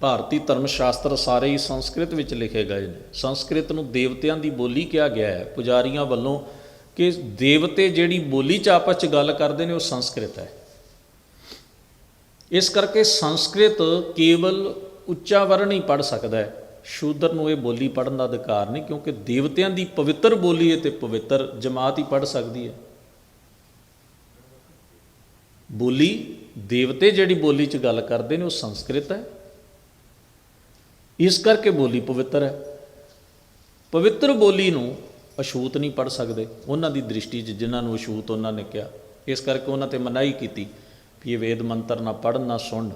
Speaker 1: ਭਾਰਤੀ ਧਰਮ ਸ਼ਾਸਤਰ ਸਾਰੇ ਹੀ ਸੰਸਕ੍ਰਿਤ ਵਿੱਚ ਲਿਖੇ ਗਏ ਨੇ। ਸੰਸਕ੍ਰਿਤ ਨੂੰ ਦੇਵਤਿਆਂ ਦੀ ਬੋਲੀ ਕਿਹਾ ਗਿਆ ਹੈ। ਪੁਜਾਰੀਆਂ ਵੱਲੋਂ ਕਿ ਦੇਵਤੇ ਜਿਹੜੀ ਬੋਲੀ ਚ ਆਪਸ ਚ ਗੱਲ ਕਰਦੇ ਨੇ, ਉਹ ਸੰਸਕ੍ਰਿਤ ਹੈ। ਇਸ ਕਰਕੇ ਸੰਸਕ੍ਰਿਤ ਕੇਵਲ ਉੱਚਾ ਵਰਨ ਹੀ ਪੜ ਸਕਦਾ ਹੈ। ਸ਼ੂਦਰ ਨੂੰ ਇਹ ਬੋਲੀ ਪੜਨ ਦਾ ਅਧਿਕਾਰ ਨਹੀਂ, ਕਿਉਂਕਿ ਦੇਵਤਿਆਂ ਦੀ ਪਵਿੱਤਰ ਬੋਲੀ ਹੈ ਤੇ ਪਵਿੱਤਰ ਜਮਾਤ ਹੀ ਪੜ ਸਕਦੀ ਹੈ। ਬੋਲੀ ਦੇਵਤੇ ਜਿਹੜੀ ਬੋਲੀ 'ਚ ਗੱਲ ਕਰਦੇ ਨੇ, ਉਹ ਸੰਸਕ੍ਰਿਤ ਹੈ। ਇਸ ਕਰਕੇ ਬੋਲੀ ਪਵਿੱਤਰ ਹੈ। ਪਵਿੱਤਰ ਬੋਲੀ ਨੂੰ ਅਛੂਤ ਨਹੀਂ ਪੜ ਸਕਦੇ। ਉਹਨਾਂ ਦੀ ਦ੍ਰਿਸ਼ਟੀ 'ਚ ਜਿਨ੍ਹਾਂ ਨੂੰ ਅਛੂਤ ਉਹਨਾਂ ਨੇ ਕਿਹਾ। ਇਸ ਕਰਕੇ ਉਹਨਾਂ ਤੇ ਮਨਾਹੀ ਕੀਤੀ ਵੀ ਇਹ ਵੇਦ ਮੰਤਰ ਨਾ ਪੜਨ ਨਾ ਸੁਣਨ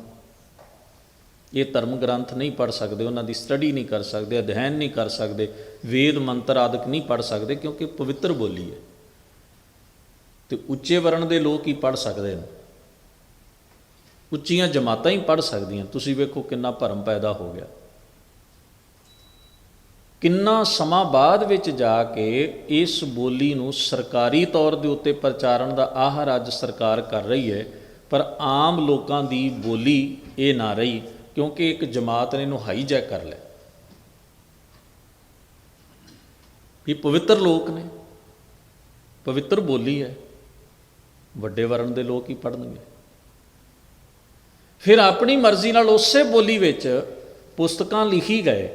Speaker 1: ਇਹ ਧਰਮ ਗ੍ਰੰਥ ਨਹੀਂ ਪੜ ਸਕਦੇ, ਉਹਨਾਂ ਦੀ ਸਟੱਡੀ ਨਹੀਂ ਕਰ ਸਕਦੇ, ਅਧਿਐਨ ਨਹੀਂ ਕਰ ਸਕਦੇ, ਵੇਦ ਮੰਤਰ ਆਦਿਕ ਨਹੀਂ ਪੜ ਸਕਦੇ ਕਿਉਂਕਿ ਪਵਿੱਤਰ ਬੋਲੀ ਹੈ। ਤੇ ਉੱਚੇ ਵਰਣ ਦੇ ਲੋਕ ਹੀ ਪੜ ਸਕਦੇ ਨੇ। ਉੱਚੀਆਂ ਜਮਾਤਾਂ ਹੀ ਪੜ ਸਕਦੀਆਂ। ਤੁਸੀਂ ਵੇਖੋ ਕਿੰਨਾ ਭਰਮ ਪੈਦਾ ਹੋ ਗਿਆ। ਕਿੰਨਾ ਸਮਾਂ ਬਾਅਦ ਵਿੱਚ ਜਾ ਕੇ ਇਸ ਬੋਲੀ ਨੂੰ ਸਰਕਾਰੀ ਤੌਰ ਦੇ ਉੱਤੇ ਪ੍ਰਚਾਰਨ ਦਾ ਆਹਰ ਅੱਜ ਸਰਕਾਰ ਕਰ ਰਹੀ ਹੈ, ਪਰ ਆਮ ਲੋਕਾਂ ਦੀ ਬੋਲੀ ਇਹ ਨਾ ਰਹੀ। ਕਿਉਂਕਿ ਇੱਕ ਜਮਾਤ ਨੇ ਇਹਨੂੰ ਹਾਈਜੈਕ ਕਰ ਲਿਆ। ਵੀ ਪਵਿੱਤਰ ਲੋਕ ਨੇ, ਪਵਿੱਤਰ ਬੋਲੀ ਹੈ, ਵੱਡੇ ਵਰਣ ਦੇ ਲੋਕ ਹੀ ਪੜਨਗੇ ਫਿਰ ਆਪਣੀ ਮਰਜ਼ੀ ਨਾਲ ਉਸੇ ਬੋਲੀ ਵਿੱਚ ਪੁਸਤਕਾਂ ਲਿਖੀ ਗਏ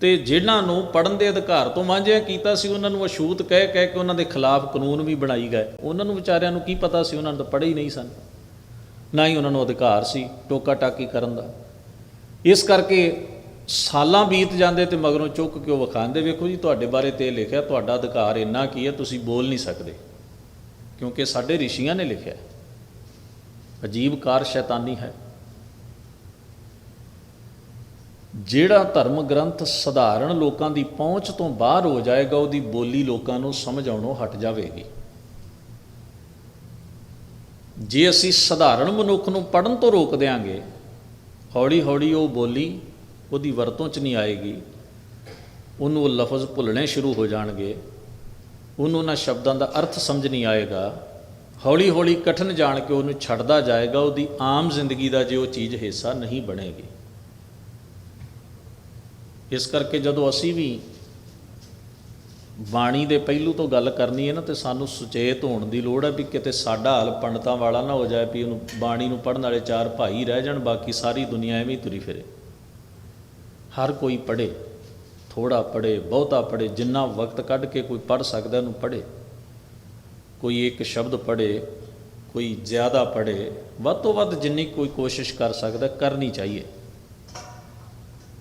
Speaker 1: ਤੇ ਜਿਨ੍ਹਾਂ ਨੂੰ ਪੜਨ ਦੇ ਅਧਿਕਾਰ ਤੋਂ ਵਾਂਝਿਆ ਕੀਤਾ ਸੀ, ਉਹਨਾਂ ਨੂੰ ਅਛੂਤ ਕਹਿ ਕਹਿ ਕੇ ਉਹਨਾਂ ਦੇ ਖਿਲਾਫ ਕਾਨੂੰਨ ਵੀ ਬਣਾਈ ਗਏ। ਉਹਨਾਂ ਨੂੰ ਵਿਚਾਰਿਆਂ ਨੂੰ ਕੀ ਪਤਾ ਸੀ, ਉਹਨਾਂ ਨੂੰ ਤਾਂ ਪੜ੍ਹੇ ਹੀ ਨਹੀਂ ਸਨ। ਨਾ ਹੀ ਉਹਨਾਂ ਨੂੰ ਅਧਿਕਾਰ ਸੀ ਟੋਕਾ ਟਾਕੀ ਕਰਨ ਦਾ। ਇਸ ਕਰਕੇ ਸਾਲਾਂ ਬੀਤ ਜਾਂਦੇ ਤੇ ਮਗਰੋਂ ਚੁੱਕ ਕੇ ਉਹ ਵਿਖਾਉਂਦੇ, ਵੇਖੋ ਜੀ, ਤੁਹਾਡੇ ਬਾਰੇ ਤੇ ਇਹ ਲਿਖਿਆ, ਤੁਹਾਡਾ ਅਧਿਕਾਰ ਇੰਨਾ ਕੀ ਹੈ, ਤੁਸੀਂ ਬੋਲ ਨਹੀਂ ਸਕਦੇ। ਕਿਉਂਕਿ ਸਾਡੇ ਰਿਸ਼ੀਆਂ ਨੇ ਲਿਖਿਆ ਅਜੀਬ ਕਾਰ ਸ਼ੈਤਾਨੀ ਹੈ। ਜਿਹੜਾ ਧਰਮ ਗ੍ਰੰਥ ਸਧਾਰਨ ਲੋਕਾਂ ਦੀ ਪਹੁੰਚ ਤੋਂ ਬਾਹਰ ਹੋ ਜਾਏਗਾ, ਉਹਦੀ ਬੋਲੀ ਲੋਕਾਂ ਨੂੰ ਸਮਝ ਆਉਣੋਂ ਹਟ ਜਾਵੇਗੀ। ਜੇ ਅਸੀਂ ਸਧਾਰਨ ਮਨੁੱਖ ਨੂੰ ਪੜਨ ਤੋਂ ਰੋਕ ਦਿਆਂਗੇ ਹੌਲੀ ਹੌਲੀ ਉਹ ਬੋਲੀ ਉਹਦੀ ਵਰਤੋਂ 'ਚ ਨਹੀਂ ਆਏਗੀ। ਉਹਨੂੰ ਉਹ ਲਫ਼ਜ਼ ਭੁੱਲਣੇ ਸ਼ੁਰੂ ਹੋ ਜਾਣਗੇ। ਉਹਨੂੰ ਉਹਨਾਂ ਸ਼ਬਦਾਂ ਦਾ ਅਰਥ ਸਮਝ ਨਹੀਂ ਆਏਗਾ। ਹੌਲੀ ਹੌਲੀ ਕਠਨ ਜਾਣ ਕੇ ਉਹਨੂੰ ਛੱਡਦਾ ਜਾਏਗਾ। ਉਹਦੀ ਆਮ ਜ਼ਿੰਦਗੀ ਦਾ ਜੇ ਉਹ ਚੀਜ਼ ਹਿੱਸਾ ਨਹੀਂ ਬਣੇਗੀ। ਇਸ ਕਰਕੇ ਜਦੋਂ ਅਸੀਂ ਵੀ ਬਾਣੀ ਦੇ ਪਹਿਲੂ ਤੋਂ ਗੱਲ ਕਰਨੀ ਹੈ ਨਾ ਤੇ ਸਾਨੂੰ ਸੁਚੇਤ ਹੋਣ ਦੀ ਲੋੜ ਹੈ ਵੀ ਕਿਤੇ ਸਾਡਾ ਹਾਲ ਪੰਡਤਾਂ ਵਾਲਾ ਨਾ ਹੋ ਜਾਏ ਵੀ ਉਹਨੂੰ ਬਾਣੀ ਨੂੰ ਪੜਨ ਵਾਲੇ ਚਾਰ ਭਾਈ ਰਹਿ ਜਾਣ, ਬਾਕੀ ਸਾਰੀ ਦੁਨੀਆ ਐਵੇਂ ਹੀ ਤੁਰੀ ਫਿਰੇ। ਹਰ ਕੋਈ ਪੜ੍ਹੇ ਥੋੜਾ ਪੜ੍ਹੇ, ਬਹੁਤਾ ਪੜ੍ਹੇ, ਜਿੰਨਾ ਵਕਤ ਕੱਢ ਕੇ ਕੋਈ ਪੜ੍ਹ ਸਕਦਾ ਉਹਨੂੰ ਪੜ੍ਹੇ। ਕੋਈ ਇੱਕ ਸ਼ਬਦ ਪੜ੍ਹੇ, ਕੋਈ ਜ਼ਿਆਦਾ ਪੜ੍ਹੇ, ਵੱਧ ਤੋਂ ਵੱਧ ਜਿੰਨੀ ਕੋਈ ਕੋਸ਼ਿਸ਼ ਕਰ ਸਕਦਾ, ਕਰਨੀ ਚਾਹੀਏ।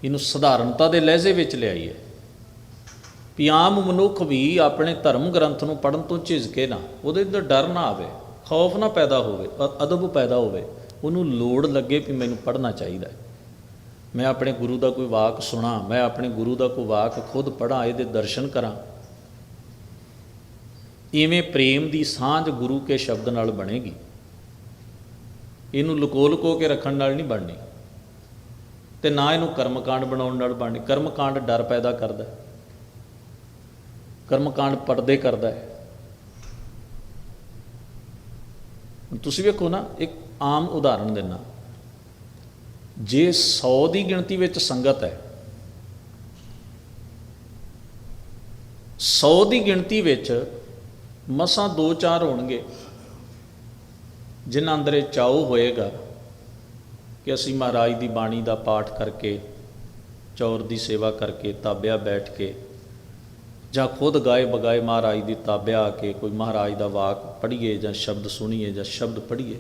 Speaker 1: ਇਹਨੂੰ ਸਧਾਰਨਤਾ ਦੇ ਲਹਿਜ਼ੇ ਵਿੱਚ ਲਿਆਈਏ। ਵੀ ਆਮ ਮਨੁੱਖ ਵੀ ਆਪਣੇ ਧਰਮ ਗ੍ਰੰਥ ਨੂੰ ਪੜਨ ਤੋਂ ਝਿਜਕੇ ਨਾ, ਉਹਦੇ ਅੰਦਰ ਡਰ ਨਾ ਆਵੇ, ਖੌਫ ਨਾ ਪੈਦਾ ਹੋਵੇ, ਅ- ਅਦਬ ਪੈਦਾ ਹੋਵੇ, ਉਹਨੂੰ ਲੋੜ ਲੱਗੇ ਵੀ ਮੈਨੂੰ ਪੜਨਾ ਚਾਹੀਦਾ ਹੈ। ਮੈਂ ਆਪਣੇ ਗੁਰੂ ਦਾ ਕੋਈ ਵਾਕ ਸੁਣਾ, ਮੈਂ ਆਪਣੇ ਗੁਰੂ ਦਾ ਕੋਈ ਵਾਕ ਖੁਦ ਪੜਾਂ ਇਹਦੇ ਦਰਸ਼ਨ ਕਰਾਂ। ਇਵੇਂ ਪ੍ਰੇਮ ਦੀ ਸਾਂਝ ਗੁਰੂ ਕੇ ਸ਼ਬਦ ਨਾਲ ਬਣੇਗੀ। ਇਹਨੂੰ ਲੁਕੋ ਲੁਕੋ ਕੇ ਰੱਖਣ ਨਾਲ ਨਹੀਂ ਬਣਨੀ। ਤੇ ਨਾ ਇਹਨੂੰ ਕਰਮਕਾਂਡ ਬਣਾਉਣ ਨਾਲ ਬਣਨੀ। ਕਰਮਕਾਂਡ ਡਰ ਪੈਦਾ ਕਰਦਾ ਹੈ। ਕਰਮਕਾਂਡ ਪਰਦੇ ਕਰਦਾ ਹੈ। ਤੁਸੀਂ ਵੇਖੋ ਨਾ, ਇੱਕ ਆਮ ਉਦਾਹਰਣ ਦੇਣਾ ਜੇ 100 ਦੀ ਗਿਣਤੀ ਵਿੱਚ ਸੰਗਤ ਹੈ 100 ਦੀ ਗਿਣਤੀ ਵਿੱਚ ਮਸਾਂ 2-4 ਹੋਣਗੇ, ਜਿਨ੍ਹਾਂ ਅੰਦਰ ਇਹ ਚਾਉ ਹੋਏਗਾ ਕਿ ਅਸੀਂ ਮਹਾਰਾਜ ਦੀ ਬਾਣੀ ਦਾ ਪਾਠ ਕਰਕੇ, ਚੌਰ ਦੀ ਸੇਵਾ ਕਰਕੇ, ਤਾਬਿਆ ਬੈਠ ਕੇ ਜਾਂ ਖੁਦ ਗਾਏ ਬਗਾਏ ਮਹਾਰਾਜ ਦੀ ਤਾਬਿਆ ਕੇ ਕੋਈ ਮਹਾਰਾਜ ਦਾ ਵਾਕ ਪੜ੍ਹੀਏ ਜਾਂ ਸ਼ਬਦ ਸੁਣੀਏ ਜਾਂ ਸ਼ਬਦ ਪੜ੍ਹੀਏ,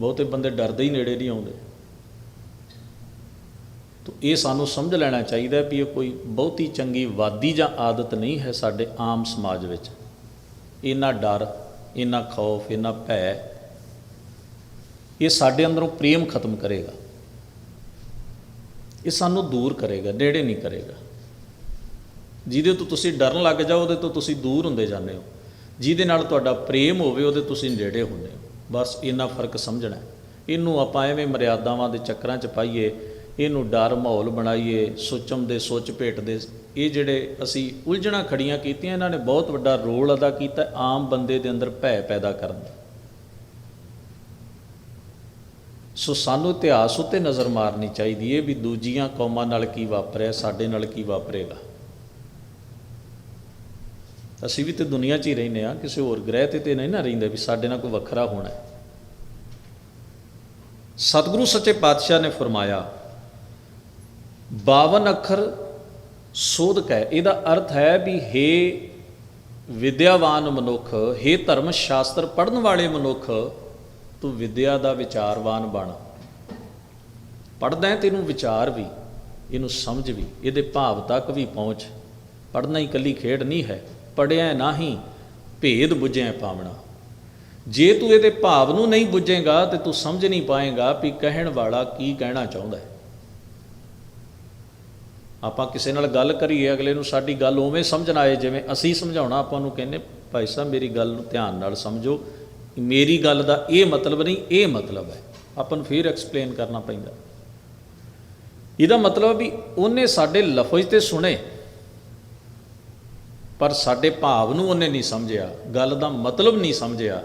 Speaker 1: ਬਹੁਤੇ ਬੰਦੇ ਡਰਦੇ ਹੀ ਨੇੜੇ ਨਹੀਂ ਆਉਂਦੇ। ਤੋ ਇਹ ਸਾਨੂੰ ਸਮਝ ਲੈਣਾ ਚਾਹੀਦਾ ਵੀ ਇਹ ਕੋਈ ਬਹੁਤੀ ਚੰਗੀ ਵਾਦੀ ਜਾਂ ਆਦਤ ਨਹੀਂ ਹੈ ਸਾਡੇ ਆਮ ਸਮਾਜ ਵਿੱਚ। ਇੰਨਾ ਡਰ, ਇੰਨਾ ਖੌਫ, ਇੰਨਾ ਭੈ, ਇਹ ਸਾਡੇ ਅੰਦਰੋਂ ਪ੍ਰੇਮ ਖਤਮ ਕਰੇਗਾ। ਇਹ ਸਾਨੂੰ ਦੂਰ ਕਰੇਗਾ, ਨੇੜੇ ਨਹੀਂ ਕਰੇਗਾ। ਜਿਹਦੇ ਤੋਂ ਤੁਸੀਂ ਡਰਨ ਲੱਗ ਜਾਓ, ਉਹਦੇ ਤੋਂ ਤੁਸੀਂ ਦੂਰ ਹੁੰਦੇ ਜਾਂਦੇ ਹੋ। ਜਿਹਦੇ ਨਾਲ ਤੁਹਾਡਾ ਪ੍ਰੇਮ ਹੋਵੇ, ਉਹਦੇ ਤੁਸੀਂ ਨੇੜੇ ਹੁੰਦੇ ਹੋ। ਬਸ ਇੰਨਾ ਫ਼ਰਕ ਸਮਝਣਾ ਇਹਨੂੰ ਆਪਾਂ ਐਵੇਂ ਮਰਿਆਦਾਵਾਂ ਦੇ ਚੱਕਰਾਂ 'ਚ ਪਾਈਏ, ਇਹਨੂੰ ਡਰ ਮਾਹੌਲ ਬਣਾਈਏ, ਸੁਚਮ ਦੇ, ਸੋਚ ਭੇਟ ਦੇ। ਇਹ ਜਿਹੜੇ ਅਸੀਂ ਉਲਝਣਾ ਖੜੀਆਂ ਕੀਤੀਆਂ, ਇਹਨਾਂ ਨੇ ਬਹੁਤ ਵੱਡਾ ਰੋਲ ਅਦਾ ਕੀਤਾ ਆਮ ਬੰਦੇ ਦੇ ਅੰਦਰ ਭੈ ਪੈਦਾ ਕਰਨ ਦਾ। ਸੋ ਸਾਨੂੰ ਇਤਿਹਾਸ ਉੱਤੇ ਨਜ਼ਰ ਮਾਰਨੀ ਚਾਹੀਦੀ ਹੈ ਵੀ ਦੂਜੀਆਂ ਕੌਮਾਂ ਨਾਲ ਕੀ ਵਾਪਰਿਆ, ਸਾਡੇ ਨਾਲ ਕੀ ਵਾਪਰੇਗਾ। ਅਸੀਂ ਵੀ ਤੇ ਦੁਨੀਆ 'ਚ ਹੀ ਰਹਿੰਦੇ ਆ ਕਿਸੇ ਹੋਰ ਗ੍ਰਹਿ ਤੇ ਤੇ ਨਹੀਂ ਨਾ ਰਹਿੰਦੇ ਵੀ ਸਾਡੇ ਨਾਲ ਕੋਈ ਵੱਖਰਾ ਹੋਣਾ ਹੈ। ਸਤਿਗੁਰੂ ਸੱਚੇ ਪਾਤਸ਼ਾਹ ਨੇ ਫਰਮਾਇਆ 52 ਅੱਖਰ ਸੋਧਕ ਹੈ। ਇਹਦਾ ਅਰਥ ਹੈ ਵੀ हे ਵਿਦਿਆਵਾਨ ਮਨੁੱਖ हे ਧਰਮ ਸ਼ਾਸਤਰ ਪੜ੍ਹਨ ਵਾਲੇ ਮਨੁੱਖ, ਤੂੰ ਵਿਦਿਆ ਦਾ ਵਿਚਾਰਵਾਨ ਬਣ। ਪੜਦਾ ਹੈ ਤੈਨੂੰ ਵਿਚਾਰ ਵੀ, ਇਹਨੂੰ ਸਮਝ ਵੀ, ਇਹਦੇ ਭਾਵ ਤੱਕ ਵੀ ਪਹੁੰਚ। ਪੜਨਾ ਹੀ ਇਕੱਲੀ ਖੇਡ ਨਹੀਂ ਹੈ। ਪੜਿਆ ਨਹੀਂ ਭੇਦ ਬੁੱਝਿਆ ਪਾਵਣਾ ਜੇ ਤੂੰ ਇਹਦੇ ਭਾਵ ਨੂੰ ਨਹੀਂ ਬੁੱਝੇਗਾ ਤੇ ਤੂੰ ਸਮਝ ਨਹੀਂ ਪਾਏਗਾ ਵੀ ਕਹਿਣ ਵਾਲਾ ਕੀ ਕਹਿਣਾ ਚਾਹੁੰਦਾ ਹੈ। ਆਪਾਂ ਕਿਸੇ ਨਾਲ ਗੱਲ ਕਰੀਏ, ਅਗਲੇ ਨੂੰ ਸਾਡੀ ਗੱਲ ਉਵੇਂ ਸਮਝਣ ਆਏ, ਜਿਵੇਂ ਅਸੀਂ ਸਮਝਾਉਣਾ, ਆਪਾਂ ਨੂੰ ਕਹਿੰਦੇ, ਭਾਈ ਸਾਹਿਬ, ਮੇਰੀ ਗੱਲ ਨੂੰ ਧਿਆਨ ਨਾਲ ਸਮਝੋ। ਮੇਰੀ ਗੱਲ ਦਾ ਇਹ ਮਤਲਬ ਨਹੀਂ, ਇਹ ਮਤਲਬ ਹੈ। ਆਪਾਂ ਨੂੰ ਫਿਰ ਐਕਸਪਲੇਨ ਕਰਨਾ ਪੈਂਦਾ। ਇਹਦਾ ਮਤਲਬ ਵੀ ਉਹਨੇ ਸਾਡੇ ਲਫ਼ਜ਼ ਤੇ ਸੁਣੇ ਪਰ ਸਾਡੇ ਭਾਵ ਨੂੰ ਉਹਨੇ ਨਹੀਂ ਸਮਝਿਆ, ਗੱਲ ਦਾ ਮਤਲਬ ਨਹੀਂ ਸਮਝਿਆ।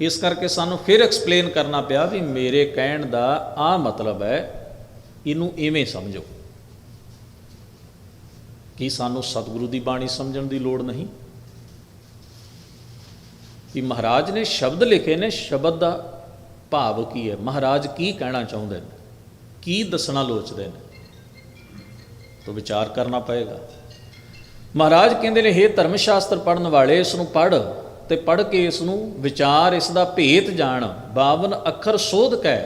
Speaker 1: ਇਸ ਕਰਕੇ ਸਾਨੂੰ ਫਿਰ ਐਕਸਪਲੇਨ ਕਰਨਾ ਪਿਆ ਵੀ ਮੇਰੇ ਕਹਿਣ ਦਾ ਆ ਮਤਲਬ ਹੈ, ਇਹਨੂੰ ਇਵੇਂ ਸਮਝੋ। ਕੀ ਸਾਨੂੰ ਸਤਿਗੁਰੂ ਦੀ ਬਾਣੀ ਸਮਝਣ ਦੀ ਲੋੜ ਨਹੀਂ? ਕਿ ਮਹਾਰਾਜ ਨੇ ਸ਼ਬਦ ਲਿਖੇ ਨੇ, ਸ਼ਬਦ ਦਾ ਭਾਵ ਕੀ ਹੈ? ਮਹਾਰਾਜ ਕੀ ਕਹਿਣਾ ਚਾਹੁੰਦੇ ਨੇ? ਕੀ ਦੱਸਣਾ ਲੋਚਦੇ ਨੇ? ਤੋਂ ਵਿਚਾਰ ਕਰਨਾ ਪਏਗਾ। ਮਹਾਰਾਜ ਕਹਿੰਦੇ ਨੇ हे ਧਰਮ ਸ਼ਾਸਤਰ ਪੜਨ ਵਾਲੇ ਇਸ ਨੂੰ ਪੜ ਤੇ ਪੜ ਕੇ ਇਸ ਨੂੰ ਵਿਚਾਰ, ਇਸ ਦਾ ਭੇਤ ਜਾਣ। 52 ਅੱਖਰ ਸੋਧ ਕੈ,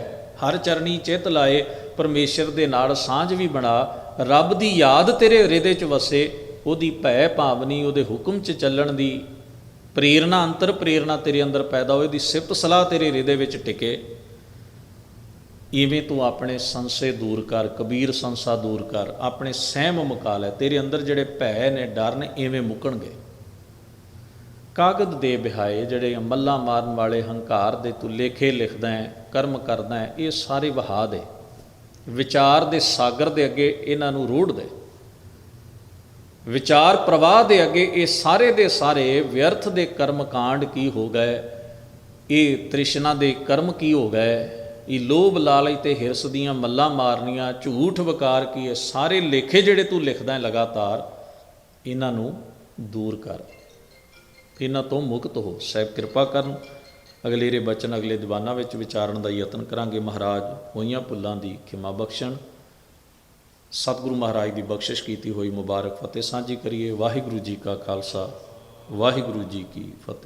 Speaker 1: ਹਰ ਚਰਨੀ ਚਿਤ ਲਾਏ, ਪਰਮੇਸ਼ਰ ਦੇ ਨਾਲ ਸਾਂਝ ਵੀ ਬਣਾ। ਰੱਬ ਦੀ ਯਾਦ ਤੇਰੇ ਹਿਰਦੇ 'ਚ ਵਸੇ, ਉਹਦੀ ਭੈ ਭਾਵਨੀ ਉਹਦੇ ਹੁਕਮ 'ਚ ਚੱਲਣ ਦੀ। ਪ੍ਰੇਰਣਾ ਅੰਤਰ ਪ੍ਰੇਰਣਾ ਤੇਰੇ ਅੰਦਰ ਪੈਦਾ ਹੋਏ ਦੀ ਸਿਫਤ ਸਲਾਹ ਤੇਰੇ ਹਿਰਦੇ ਵਿੱਚ ਟਿਕੇ। ਇਵੇਂ ਤੂੰ ਆਪਣੇ ਸੰਸੇ ਦੂਰ ਕਰ, ਕਬੀਰ ਸੰਸਾ ਦੂਰ ਕਰ, ਆਪਣੇ ਸਹਿਮ ਮੁਕਾ ਲੈ। ਤੇਰੇ ਅੰਦਰ ਜਿਹੜੇ ਭੈ ਨੇ, ਡਰ ਨੇ, ਇਵੇਂ ਮੁੱਕਣਗੇ। ਕਾਗਦ ਦੇ ਬਿਹਾਏ ਜਿਹੜੇ ਮੱਲਾ ਮਾਰਨ ਵਾਲੇ ਹੰਕਾਰ ਦੇ ਤੂੰ ਲੇਖੇ ਲਿਖਦਾ ਹੈ, ਕਰਮ ਕਰਦਾ ਹੈ, ਇਹ ਸਾਰੇ ਵਹਾ ਦੇ। ਵਿਚਾਰ ਦੇ ਸਾਗਰ ਦੇ ਅੱਗੇ ਇਹਨਾਂ ਨੂੰ ਰੋੜ ਦੇ। ਵਿਚਾਰ ਪ੍ਰਵਾਹ ਦੇ ਅੱਗੇ ਇਹ ਸਾਰੇ ਦੇ ਸਾਰੇ ਵਿਅਰਥ ਦੇ ਕਰਮ ਕਾਂਡ ਕੀ ਹੋ ਗਏ? ਇਹ ਤ੍ਰਿਸ਼ਨਾ ਦੇ ਕਰਮ ਕੀ ਹੋ ਗਏ? ਇਹ ਲੋਭ ਲਾਲਚ ਤੇ ਹਿਰਸ ਦੀਆਂ ਮੱਲਾਂ ਮਾਰਨੀਆਂ, ਝੂਠ ਵਕਾਰ ਕੀ ਇਹ ਸਾਰੇ ਲੇਖੇ ਜਿਹੜੇ ਤੂੰ ਲਿਖਦਾ ਹੈ ਲਗਾਤਾਰ, ਇਹਨਾਂ ਨੂੰ ਦੂਰ ਕਰ। ਇਹਨਾਂ ਤੋਂ ਮੁਕਤ ਹੋ। ਸਹਿਬ ਕਿਰਪਾ ਕਰਨ। ਅਗਲੇਰੇ ਬਚਨ, ਅਗਲੇ ਦੀਵਾਨਾਂ ਵਿੱਚ ਵਿਚਾਰਨ ਦਾ ਯਤਨ ਕਰਾਂਗੇ। ਮਹਾਰਾਜ, ਹੋਈਆਂ ਭੁੱਲਾਂ ਦੀ ਖਿਮਾ ਬਖਸ਼ਣ। ਸਤਿਗੁਰੂ ਮਹਾਰਾਜ ਦੀ ਬਖਸ਼ਿਸ਼ ਕੀਤੀ ਹੋਈ ਮੁਬਾਰਕ ਫਤਿਹ ਸਾਂਝੀ ਕਰੀਏ। ਵਾਹਿਗੁਰੂ ਜੀ ਕਾ ਖਾਲਸਾ, ਵਾਹਿਗੁਰੂ ਜੀ ਕੀ ਫਤਿਹ।